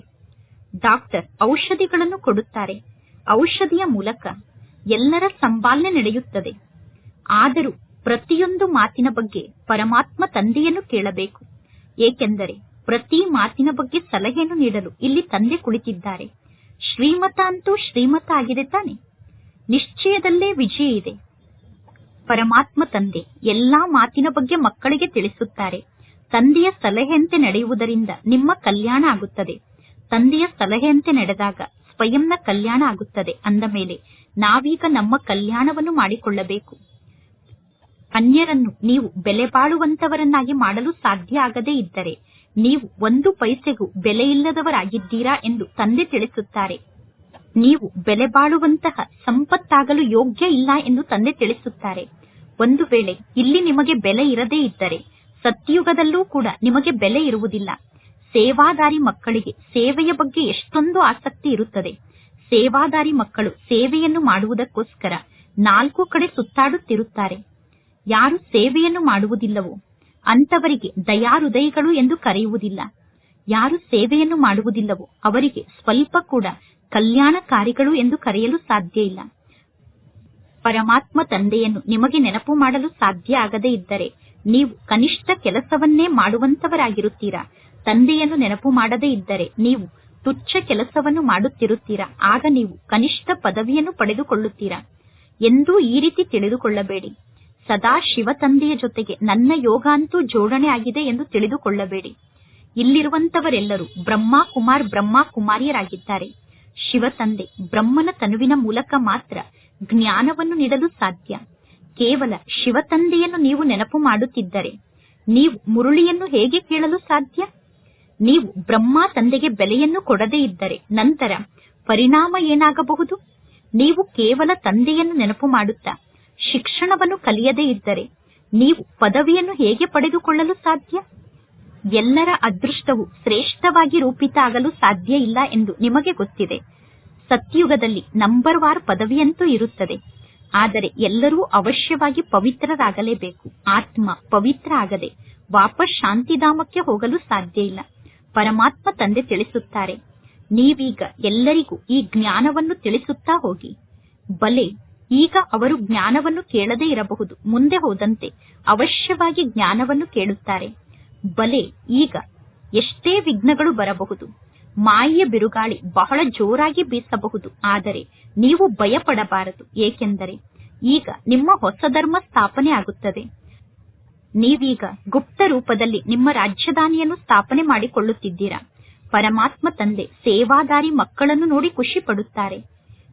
ಡಾಕ್ಟರ್ ಔಷಧಿಗಳನ್ನು ಕೊಡುತ್ತಾರೆ. ಔಷಧಿಯ ಮೂಲಕ ಎಲ್ಲರ ಸಂಪಾಲನೆ ನಡೆಯುತ್ತದೆ. ಆದರೂ ಪ್ರತಿಯೊಂದು ಮಾತಿನ ಬಗ್ಗೆ ಪರಮಾತ್ಮ ತಂದೆಯನ್ನು ಕೇಳಬೇಕು. ಏಕೆಂದರೆ ಪ್ರತಿ ಮಾತಿನ ಬಗ್ಗೆ ಸಲಹೆಯನ್ನು ನೀಡಲು ಇಲ್ಲಿ ತಂದೆ ಕುಳಿತಿದ್ದಾರೆ. ಶ್ರೀಮತ ಅಂತೂ ಶ್ರೀಮತ ಆಗಿದೆ ತಾನೆ. ನಿಶ್ಚಯದಲ್ಲೇ ವಿಜಯ ಇದೆ. ಪರಮಾತ್ಮ ತಂದೆ ಎಲ್ಲಾ ಮಾತಿನ ಬಗ್ಗೆ ಮಕ್ಕಳಿಗೆ ತಿಳಿಸುತ್ತಾರೆ. ತಂದೆಯ ಸಲಹೆಯಂತೆ ನಡೆಯುವುದರಿಂದ ನಿಮ್ಮ ಕಲ್ಯಾಣ ಆಗುತ್ತದೆ. ತಂದೆಯ ಸಲಹೆಯಂತೆ ನಡೆದಾಗ ಸ್ವಯಂನ ಕಲ್ಯಾಣ ಆಗುತ್ತದೆ ಅಂದ ಮೇಲೆ ನಾವೀಗ ನಮ್ಮ ಕಲ್ಯಾಣವನ್ನು ಮಾಡಿಕೊಳ್ಳಬೇಕು. ಅನ್ಯರನ್ನು ನೀವು ಬೆಲೆ ಬಾಳುವಂತವರನ್ನಾಗಿ ಮಾಡಲು ಸಾಧ್ಯ ಆಗದೇ ಇದ್ದರೆ ನೀವು ಒಂದು ಪೈಸೆಗೂ ಬೆಲೆಯಿಲ್ಲದವರಾಗಿದ್ದೀರಾ ಎಂದು ತಂದೆ ತಿಳಿಸುತ್ತಾರೆ. ನೀವು ಬೆಲೆ ಬಾಳುವಂತಹ ಸಂಪತ್ತಾಗಲು ಯೋಗ್ಯ ಇಲ್ಲ ಎಂದು ತಂದೆ ತಿಳಿಸುತ್ತಾರೆ. ಒಂದು ವೇಳೆ ಇಲ್ಲಿ ನಿಮಗೆ ಬೆಲೆ ಇರದೇ ಇದ್ದರೆ ಸತ್ಯುಗದಲ್ಲೂ ಕೂಡ ನಿಮಗೆ ಬೆಲೆ ಇರುವುದಿಲ್ಲ. ಸೇವಾದಾರಿ ಮಕ್ಕಳಿಗೆ ಸೇವೆಯ ಬಗ್ಗೆ ಎಷ್ಟೊಂದು ಆಸಕ್ತಿ ಇರುತ್ತದೆ. ಸೇವಾದಾರಿ ಮಕ್ಕಳು ಸೇವೆಯನ್ನು ಮಾಡುವುದಕ್ಕೋಸ್ಕರ ನಾಲ್ಕು ಕಡೆ ಸುತ್ತಾಡುತ್ತಿರುತ್ತಾರೆ. ಯಾರು ಸೇವೆಯನ್ನು ಮಾಡುವುದಿಲ್ಲವೋ ಅಂತವರಿಗೆ ದಯಾಹೃದಯಿಗಳು ಎಂದು ಕರೆಯುವುದಿಲ್ಲ. ಯಾರು ಸೇವೆಯನ್ನು ಮಾಡುವುದಿಲ್ಲವೋ ಅವರಿಗೆ ಸ್ವಲ್ಪ ಕೂಡ ಕಲ್ಯಾಣಕಾರಿಗಳು ಎಂದು ಕರೆಯಲು ಸಾಧ್ಯ ಇಲ್ಲ. ಪರಮಾತ್ಮ ತಂದೆಯನ್ನು ನಿಮಗೆ ನೆನಪು ಮಾಡಲು ಸಾಧ್ಯ ಆಗದೇ ಇದ್ದರೆ ನೀವು ಕನಿಷ್ಠ ಕೆಲಸವನ್ನೇ ಮಾಡುವಂತವರಾಗಿರುತ್ತೀರಾ ತಂದೆಯನ್ನು ನೆನಪು ಮಾಡದೇ ಇದ್ದರೆ ನೀವು ತುಚ್ಛ ಕೆಲಸವನ್ನು ಮಾಡುತ್ತಿರುತ್ತೀರಾ. ಆಗ ನೀವು ಕನಿಷ್ಠ ಪದವಿಯನ್ನು ಪಡೆದುಕೊಳ್ಳುತ್ತೀರಾ. ಎಂದೂ ಈ ರೀತಿ ತಿಳಿದುಕೊಳ್ಳಬೇಡಿ. ಸದಾ ಶಿವ ತಂದೆಯ ಜೊತೆಗೆ ನನ್ನ ಯೋಗ ಅಂತೂ ಜೋಡಣೆ ಆಗಿದೆ ಎಂದು ತಿಳಿದುಕೊಳ್ಳಬೇಡಿ. ಇಲ್ಲಿರುವಂತವರೆಲ್ಲರೂ ಬ್ರಹ್ಮ ಕುಮಾರ್ ಬ್ರಹ್ಮ ಕುಮಾರಿಯರಾಗಿದ್ದಾರೆ. ಶಿವ ತಂದೆ ಬ್ರಹ್ಮನ ತನುವಿನ ಮೂಲಕ ಮಾತ್ರ ಜ್ಞಾನವನ್ನು ನೀಡಲು ಸಾಧ್ಯ. ಕೇವಲ ಶಿವತಂದೆಯನ್ನು ನೀವು ನೆನಪು ಮಾಡುತ್ತಿದ್ದರೆ ನೀವು ಮುರುಳಿಯನ್ನು ಹೇಗೆ ಕೇಳಲು ಸಾಧ್ಯ? ನೀವು ಬ್ರಹ್ಮ ತಂದೆಗೆ ಬೆಲೆಯನ್ನು ಕೊಡದೇ ಇದ್ದರೆ ನಂತರ ಪರಿಣಾಮ ಏನಾಗಬಹುದು? ನೀವು ಕೇವಲ ತಂದೆಯನ್ನು ನೆನಪು ಮಾಡುತ್ತಾ ಶಿಕ್ಷಣವನ್ನು ಕಲಿಯದೇ ಇದ್ದರೆ ನೀವು ಪದವಿಯನ್ನು ಹೇಗೆ ಪಡೆದುಕೊಳ್ಳಲು ಸಾಧ್ಯ? ಎಲ್ಲರ ಅದೃಷ್ಟವು ಶ್ರೇಷ್ಠವಾಗಿ ರೂಪಿತ ಆಗಲು ಸಾಧ್ಯ ಇಲ್ಲ ಎಂದು ನಿಮಗೆ ಗೊತ್ತಿದೆ. ಸತ್ಯುಗದಲ್ಲಿ ನಂಬರ್ ವಾರ್ ಪದವಿಯಂತೂ ಇರುತ್ತದೆ. ಆದರೆ ಎಲ್ಲರೂ ಅವಶ್ಯವಾಗಿ ಪವಿತ್ರರಾಗಲೇಬೇಕು. ಆತ್ಮ ಪವಿತ್ರ ಆಗದೆ ವಾಪಸ್ ಶಾಂತಿಧಾಮಕ್ಕೆ ಹೋಗಲು ಸಾಧ್ಯ ಇಲ್ಲ. ಪರಮಾತ್ಮ ತಂದೆ ತಿಳಿಸುತ್ತಾರೆ, ನೀವೀಗ ಎಲ್ಲರಿಗೂ ಈ ಜ್ಞಾನವನ್ನು ತಿಳಿಸುತ್ತಾ ಹೋಗಿ. ಬಲೆ, ಈಗ ಅವರು ಜ್ಞಾನವನ್ನು ಕೇಳದೇ ಇರಬಹುದು. ಮುಂದೆ ಹೋದಂತೆ ಅವಶ್ಯವಾಗಿ ಜ್ಞಾನವನ್ನು ಕೇಳುತ್ತಾರೆ. ಬಲೆ, ಈಗ ಎಷ್ಟೇ ವಿಘ್ನಗಳು ಬರಬಹುದು. ಮಾಯೆಯ ಬಿರುಗಾಳಿ ಬಹಳ ಜೋರಾಗಿ ಬೀಸಬಹುದು. ಆದರೆ ನೀವು ಭಯಪಡಬಾರದು. ಏಕೆಂದರೆ ಈಗ ನಿಮ್ಮ ಹೊಸ ಧರ್ಮ ಸ್ಥಾಪನೆ ಆಗುತ್ತದೆ. ನೀವೀಗ ಗುಪ್ತ ರೂಪದಲ್ಲಿ ನಿಮ್ಮ ರಾಜಧಾನಿಯನ್ನು ಸ್ಥಾಪನೆ ಮಾಡಿಕೊಳ್ಳುತ್ತಿದ್ದೀರಾ? ಪರಮಾತ್ಮ ತಂದೆ ಸೇವಾದಾರಿ ಮಕ್ಕಳನ್ನು ನೋಡಿ ಖುಷಿ ಪಡುತ್ತಾರೆ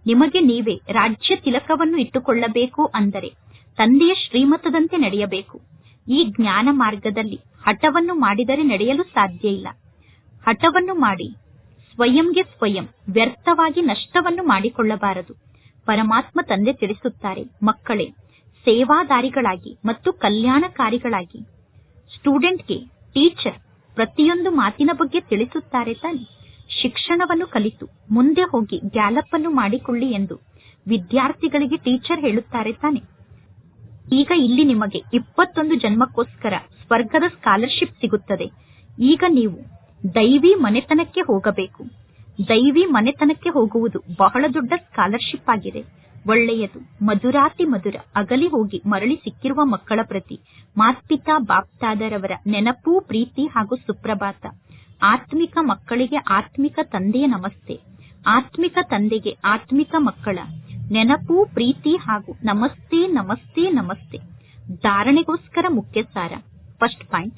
ನಿಮಗೆ ನೀವೇ ರಾಜ್ಯ ತಿಲಕವನ್ನು ಇಟ್ಟುಕೊಳ್ಳಬೇಕು ಅಂದರೆ ತಂದೆಯ ಶ್ರೀಮತದಂತೆ ನಡೆಯಬೇಕು. ಈ ಜ್ಞಾನ ಮಾರ್ಗದಲ್ಲಿ ಹಠವನ್ನು ಮಾಡಿದರೆ ನಡೆಯಲು ಸಾಧ್ಯ ಇಲ್ಲ. ಹಠವನ್ನು ಮಾಡಿ ಸ್ವಯಂಗೆ ಸ್ವಯಂ ವ್ಯರ್ಥವಾಗಿ ನಷ್ಟವನ್ನು ಮಾಡಿಕೊಳ್ಳಬಾರದು. ಪರಮಾತ್ಮ ತಂದೆ ತಿಳಿಸುತ್ತಾರೆ, ಮಕ್ಕಳೇ, ಸೇವಾದಾರಿಗಳಾಗಿ ಮತ್ತು ಕಲ್ಯಾಣಕಾರಿಗಳಾಗಿ. ಸ್ಟೂಡೆಂಟ್ಗೆ ಟೀಚರ್ ಪ್ರತಿಯೊಂದು ಮಾತಿನ ಬಗ್ಗೆ ತಿಳಿಸುತ್ತಾರೆ ತಾನೆ ಶಿಕ್ಷಣವನ್ನು ಕಲಿತು ಮುಂದೆ ಹೋಗಿ ಗ್ಯಾಲಪ್ ಅನ್ನು ಮಾಡಿಕೊಳ್ಳಿ ಎಂದು ವಿದ್ಯಾರ್ಥಿಗಳಿಗೆ ಟೀಚರ್ ಹೇಳುತ್ತಾರೆ ತಾನೆ. ಈಗ ಇಲ್ಲಿ ನಿಮಗೆ ಇಪ್ಪತ್ತೊಂದು ಜನ್ಮಕ್ಕೋಸ್ಕರ ಸ್ವರ್ಗದ ಸ್ಕಾಲರ್ಶಿಪ್ ಸಿಗುತ್ತದೆ. ಈಗ ನೀವು ದೈವಿ ಮನೆತನಕ್ಕೆ ಹೋಗಬೇಕು. ದೈವಿ ಮನೆತನಕ್ಕೆ ಹೋಗುವುದು ಬಹಳ ದೊಡ್ಡ ಸ್ಕಾಲರ್ಶಿಪ್ ಆಗಿದೆ. ಒಳ್ಳೆಯದು. ಮಧುರಾತಿ ಮಧುರ. ಅಗಲಿ ಹೋಗಿ ಮರಳಿ ಸಿಕ್ಕಿರುವ ಮಕ್ಕಳ ಪ್ರತಿ ಮಾತ್ಪಿತಾ ಬಾಪ್ತಾದರವರ ನೆನಪು, ಪ್ರೀತಿ ಹಾಗೂ ಸುಪ್ರಭಾತ. ಆತ್ಮಿಕ ಮಕ್ಕಳಿಗೆ ಆತ್ಮಿಕ ತಂದೆಯ ನಮಸ್ತೆ. ಆತ್ಮಿಕ ತಂದೆಗೆ ಆತ್ಮಿಕ ಮಕ್ಕಳ ನೆನಪು, ಪ್ರೀತಿ ಹಾಗೂ ನಮಸ್ತೆ ನಮಸ್ತೆ ನಮಸ್ತೆ. ಧಾರಣೆಗೋಸ್ಕರ ಮುಖ್ಯ ಸಾರ ಫಸ್ಟ್ ಪಾಯಿಂಟ್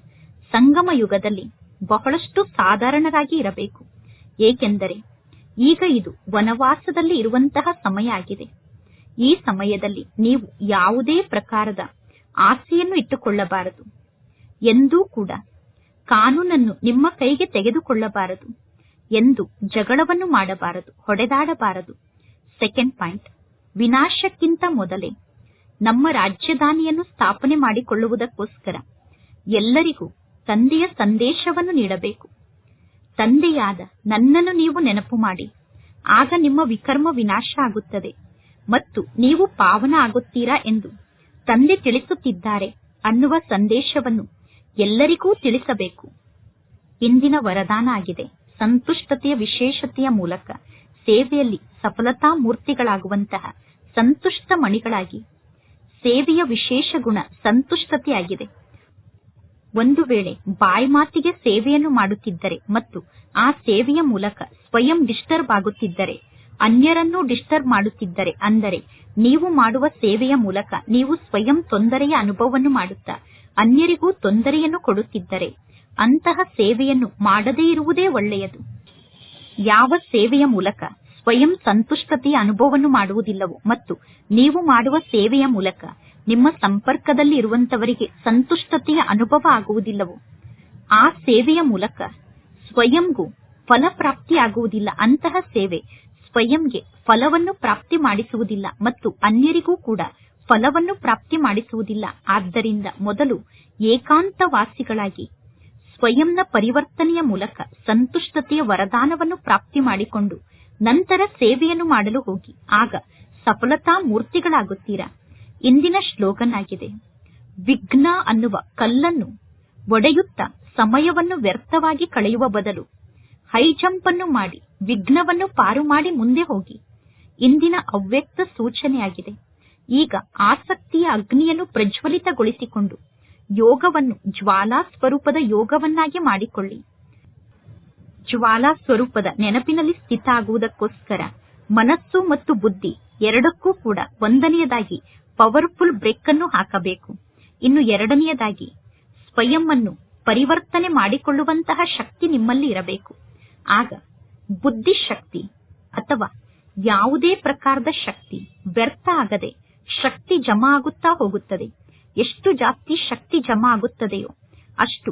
ಸಂಗಮ ಯುಗದಲ್ಲಿ ಬಹಳಷ್ಟು ಸಾಧಾರಣರಾಗಿ ಇರಬೇಕು. ಏಕೆಂದರೆ ಈಗ ಇದು ವನವಾಸದಲ್ಲಿ ಇರುವಂತಹ ಸಮಯ ಆಗಿದೆ. ಈ ಸಮಯದಲ್ಲಿ ನೀವು ಯಾವುದೇ ಪ್ರಕಾರದ ಆಸ್ತಿಯನ್ನು ಇಟ್ಟುಕೊಳ್ಳಬಾರದು. ಎಂದೂ ಕೂಡ ಕಾನೂನನ್ನು ನಿಮ್ಮ ಕೈಗೆ ತೆಗೆದುಕೊಳ್ಳಬಾರದು. ಎಂದು ಜಗಳವನ್ನು ಮಾಡಬಾರದು, ಹೊಡೆದಾಡಬಾರದು. ಸೆಕೆಂಡ್ ಪಾಯಿಂಟ್, ವಿನಾಶಕ್ಕಿಂತ ಮೊದಲೇ ನಮ್ಮ ರಾಜಧಾನಿಯನ್ನು ಸ್ಥಾಪನೆ ಮಾಡಿಕೊಳ್ಳುವುದಕ್ಕೋಸ್ಕರ ಎಲ್ಲರಿಗೂ ತಂದೆಯ ಸಂದೇಶವನ್ನು ನೀಡಬೇಕು. ತಂದೆಯಾದ ನನ್ನನ್ನು ನೀವು ನೆನಪು ಮಾಡಿ. ಆಗ ನಿಮ್ಮ ವಿಕರ್ಮ ವಿನಾಶ ಆಗುತ್ತದೆ. ಮತ್ತು ನೀವು ಪಾವನ ಆಗುತ್ತೀರಾ ಎಂದು ತಂದೆ ತಿಳಿಸುತ್ತಿದ್ದಾರೆ ಅನ್ನುವ ಸಂದೇಶವನ್ನು ಎಲ್ಲರಿಗೂ ತಿಳಿಸಬೇಕು. ಇಂದಿನ ವರದಾನ ಆಗಿದೆ. ಸಂತುಷ್ಟತೆಯ ವಿಶೇಷತೆಯ ಮೂಲಕ ಸೇವೆಯಲ್ಲಿ ಸಫಲತಾ ಮೂರ್ತಿಗಳಾಗುವಂತಹ ಸಂತುಷ್ಟ ಮಣಿಗಳಾಗಿ. ಸೇವೆಯ ವಿಶೇಷ ಗುಣ ಸಂತುಷ್ಟತೆಯಾಗಿದೆ. ಒಂದು ವೇಳೆ ಬಾಯಿ ಮಾತಿಗೆ ಸೇವೆಯನ್ನು ಮಾಡುತ್ತಿದ್ದರೆ ಮತ್ತು ಆ ಸೇವೆಯ ಮೂಲಕ ಸ್ವಯಂ ಡಿಸ್ಟರ್ಬ್ ಆಗುತ್ತಿದ್ದರೆ, ಅನ್ಯರನ್ನು ಡಿಸ್ಟರ್ಬ್ ಮಾಡುತ್ತಿದ್ದರೆ, ಅಂದರೆ ನೀವು ಮಾಡುವ ಸೇವೆಯ ಮೂಲಕ ನೀವು ಸ್ವಯಂ ತೊಂದರೆಯ ಅನುಭವವನ್ನು ಮಾಡುತ್ತಾ ಅನ್ಯರಿಗೂ ತೊಂದರೆಯನ್ನು ಕೊಡುತ್ತಿದ್ದರೆ, ಅಂತಹ ಸೇವೆಯನ್ನು ಮಾಡದೇ ಇರುವುದೇ ಒಳ್ಳೆಯದು. ಯಾವ ಸೇವೆಯ ಮೂಲಕ ಸ್ವಯಂ ಸಂತುಷ್ಟತೆಯ ಅನುಭವವನ್ನು ಮಾಡುವುದಿಲ್ಲವೋ ಮತ್ತು ನೀವು ಮಾಡುವ ಸೇವೆಯ ಮೂಲಕ ನಿಮ್ಮ ಸಂಪರ್ಕದಲ್ಲಿ ಇರುವಂತವರಿಗೆ ಸಂತುಷ್ಟತೆಯ ಅನುಭವ ಆಗುವುದಿಲ್ಲವೋ? ಆ ಸೇವೆಯ ಮೂಲಕ ಸ್ವಯಂಗೂ ಫಲಪ್ರಾಪ್ತಿಯಾಗುವುದಿಲ್ಲ. ಅಂತಹ ಸೇವೆ ಸ್ವಯಂಗೆ ಫಲವನ್ನು ಪ್ರಾಪ್ತಿ ಮಾಡಿಸುವುದಿಲ್ಲ ಮತ್ತು ಅನ್ಯರಿಗೂ ಕೂಡ ಫಲವನ್ನು ಪ್ರಾಪ್ತಿ ಮಾಡಿಸುವುದಿಲ್ಲ. ಆದ್ದರಿಂದ ಮೊದಲು ಏಕಾಂತವಾಸಿಗಳಾಗಿ ಸ್ವಯಂನ ಪರಿವರ್ತನೆಯ ಮೂಲಕ ಸಂತುಷ್ಟತೆಯ ವರದಾನವನ್ನು ಪ್ರಾಪ್ತಿ ಮಾಡಿಕೊಂಡು ನಂತರ ಸೇವೆಯನ್ನು ಮಾಡಲು ಹೋಗಿ. ಆಗ ಸಫಲತಾ ಮೂರ್ತಿಗಳಾಗುತ್ತೀರಾ? ಇಂದಿನ ಶ್ಲೋಗನ್ ಆಗಿದೆ ವಿಘ್ನ ಅನ್ನುವ ಕಲ್ಲನ್ನು ಒಡೆಯುತ್ತಾ ಸಮಯವನ್ನು ವ್ಯರ್ಥವಾಗಿ ಕಳೆಯುವ ಬದಲು ಹೈ ಜಂಪ್ ಅನ್ನು ಮಾಡಿ, ವಿಘ್ನವನ್ನು ಪಾರು ಮಾಡಿ ಮುಂದೆ ಹೋಗಿ. ಇಂದಿನ ಅವ್ಯಕ್ತ ಸೂಚನೆಯಾಗಿದೆ. ಈಗ ಆಸಕ್ತಿಯ ಅಗ್ನಿಯನ್ನು ಪ್ರಜ್ವಲಿತಗೊಳಿಸಿಕೊಂಡು ಯೋಗವನ್ನು ಜ್ವಾಲಾ ಸ್ವರೂಪದ ಯೋಗವನ್ನಾಗಿ ಮಾಡಿಕೊಳ್ಳಿ. ಜ್ವಾಲಾ ಸ್ವರೂಪದ ನೆನಪಿನಲ್ಲಿ ಸ್ಥಿತ ಆಗುವುದಕ್ಕೋಸ್ಕರ ಮನಸ್ಸು ಮತ್ತು ಬುದ್ಧಿ ಎರಡಕ್ಕೂ ಕೂಡ ಒಂದನೆಯದಾಗಿ ಪವರ್ಫುಲ್ ಬ್ರೇಕ್ ಅನ್ನು ಹಾಕಬೇಕು. ಇನ್ನು ಎರಡನೆಯದಾಗಿ ಸ್ವಯಂ ಅನ್ನು ಪರಿವರ್ತನೆ ಮಾಡಿಕೊಳ್ಳುವಂತಹ ಶಕ್ತಿ ನಿಮ್ಮಲ್ಲಿ ಇರಬೇಕು. ಆಗ ಬುದ್ಧಿಶಕ್ತಿ ಅಥವಾ ಯಾವುದೇ ಪ್ರಕಾರದ ಶಕ್ತಿ ವ್ಯರ್ಥ ಆಗದೆ ಶಕ್ತಿ ಜಮಾ ಆಗುತ್ತಾ ಹೋಗುತ್ತದೆ. ಎಷ್ಟು ಜಾಸ್ತಿ ಶಕ್ತಿ ಜಮಾ ಆಗುತ್ತದೆಯೋ ಅಷ್ಟು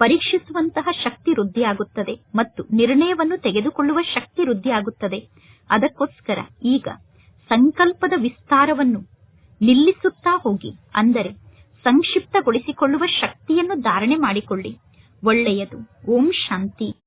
ಪರೀಕ್ಷಿಸುವಂತಹ ಶಕ್ತಿ ವೃದ್ಧಿಯಾಗುತ್ತದೆ ಮತ್ತು ನಿರ್ಣಯವನ್ನು ತೆಗೆದುಕೊಳ್ಳುವ ಶಕ್ತಿ ವೃದ್ಧಿಯಾಗುತ್ತದೆ. ಅದಕ್ಕೋಸ್ಕರ ಈಗ ಸಂಕಲ್ಪದ ವಿಸ್ತಾರವನ್ನು ನಿಲ್ಲಿಸುತ್ತಾ ಹೋಗಿ. ಅಂದರೆ ಸಂಕ್ಷಿಪ್ತಗೊಳಿಸಿಕೊಳ್ಳುವ ಶಕ್ತಿಯನ್ನು ಧಾರಣೆ ಮಾಡಿಕೊಳ್ಳಿ. ಒಳ್ಳೆಯದು. ಓಂ ಶಾಂತಿ.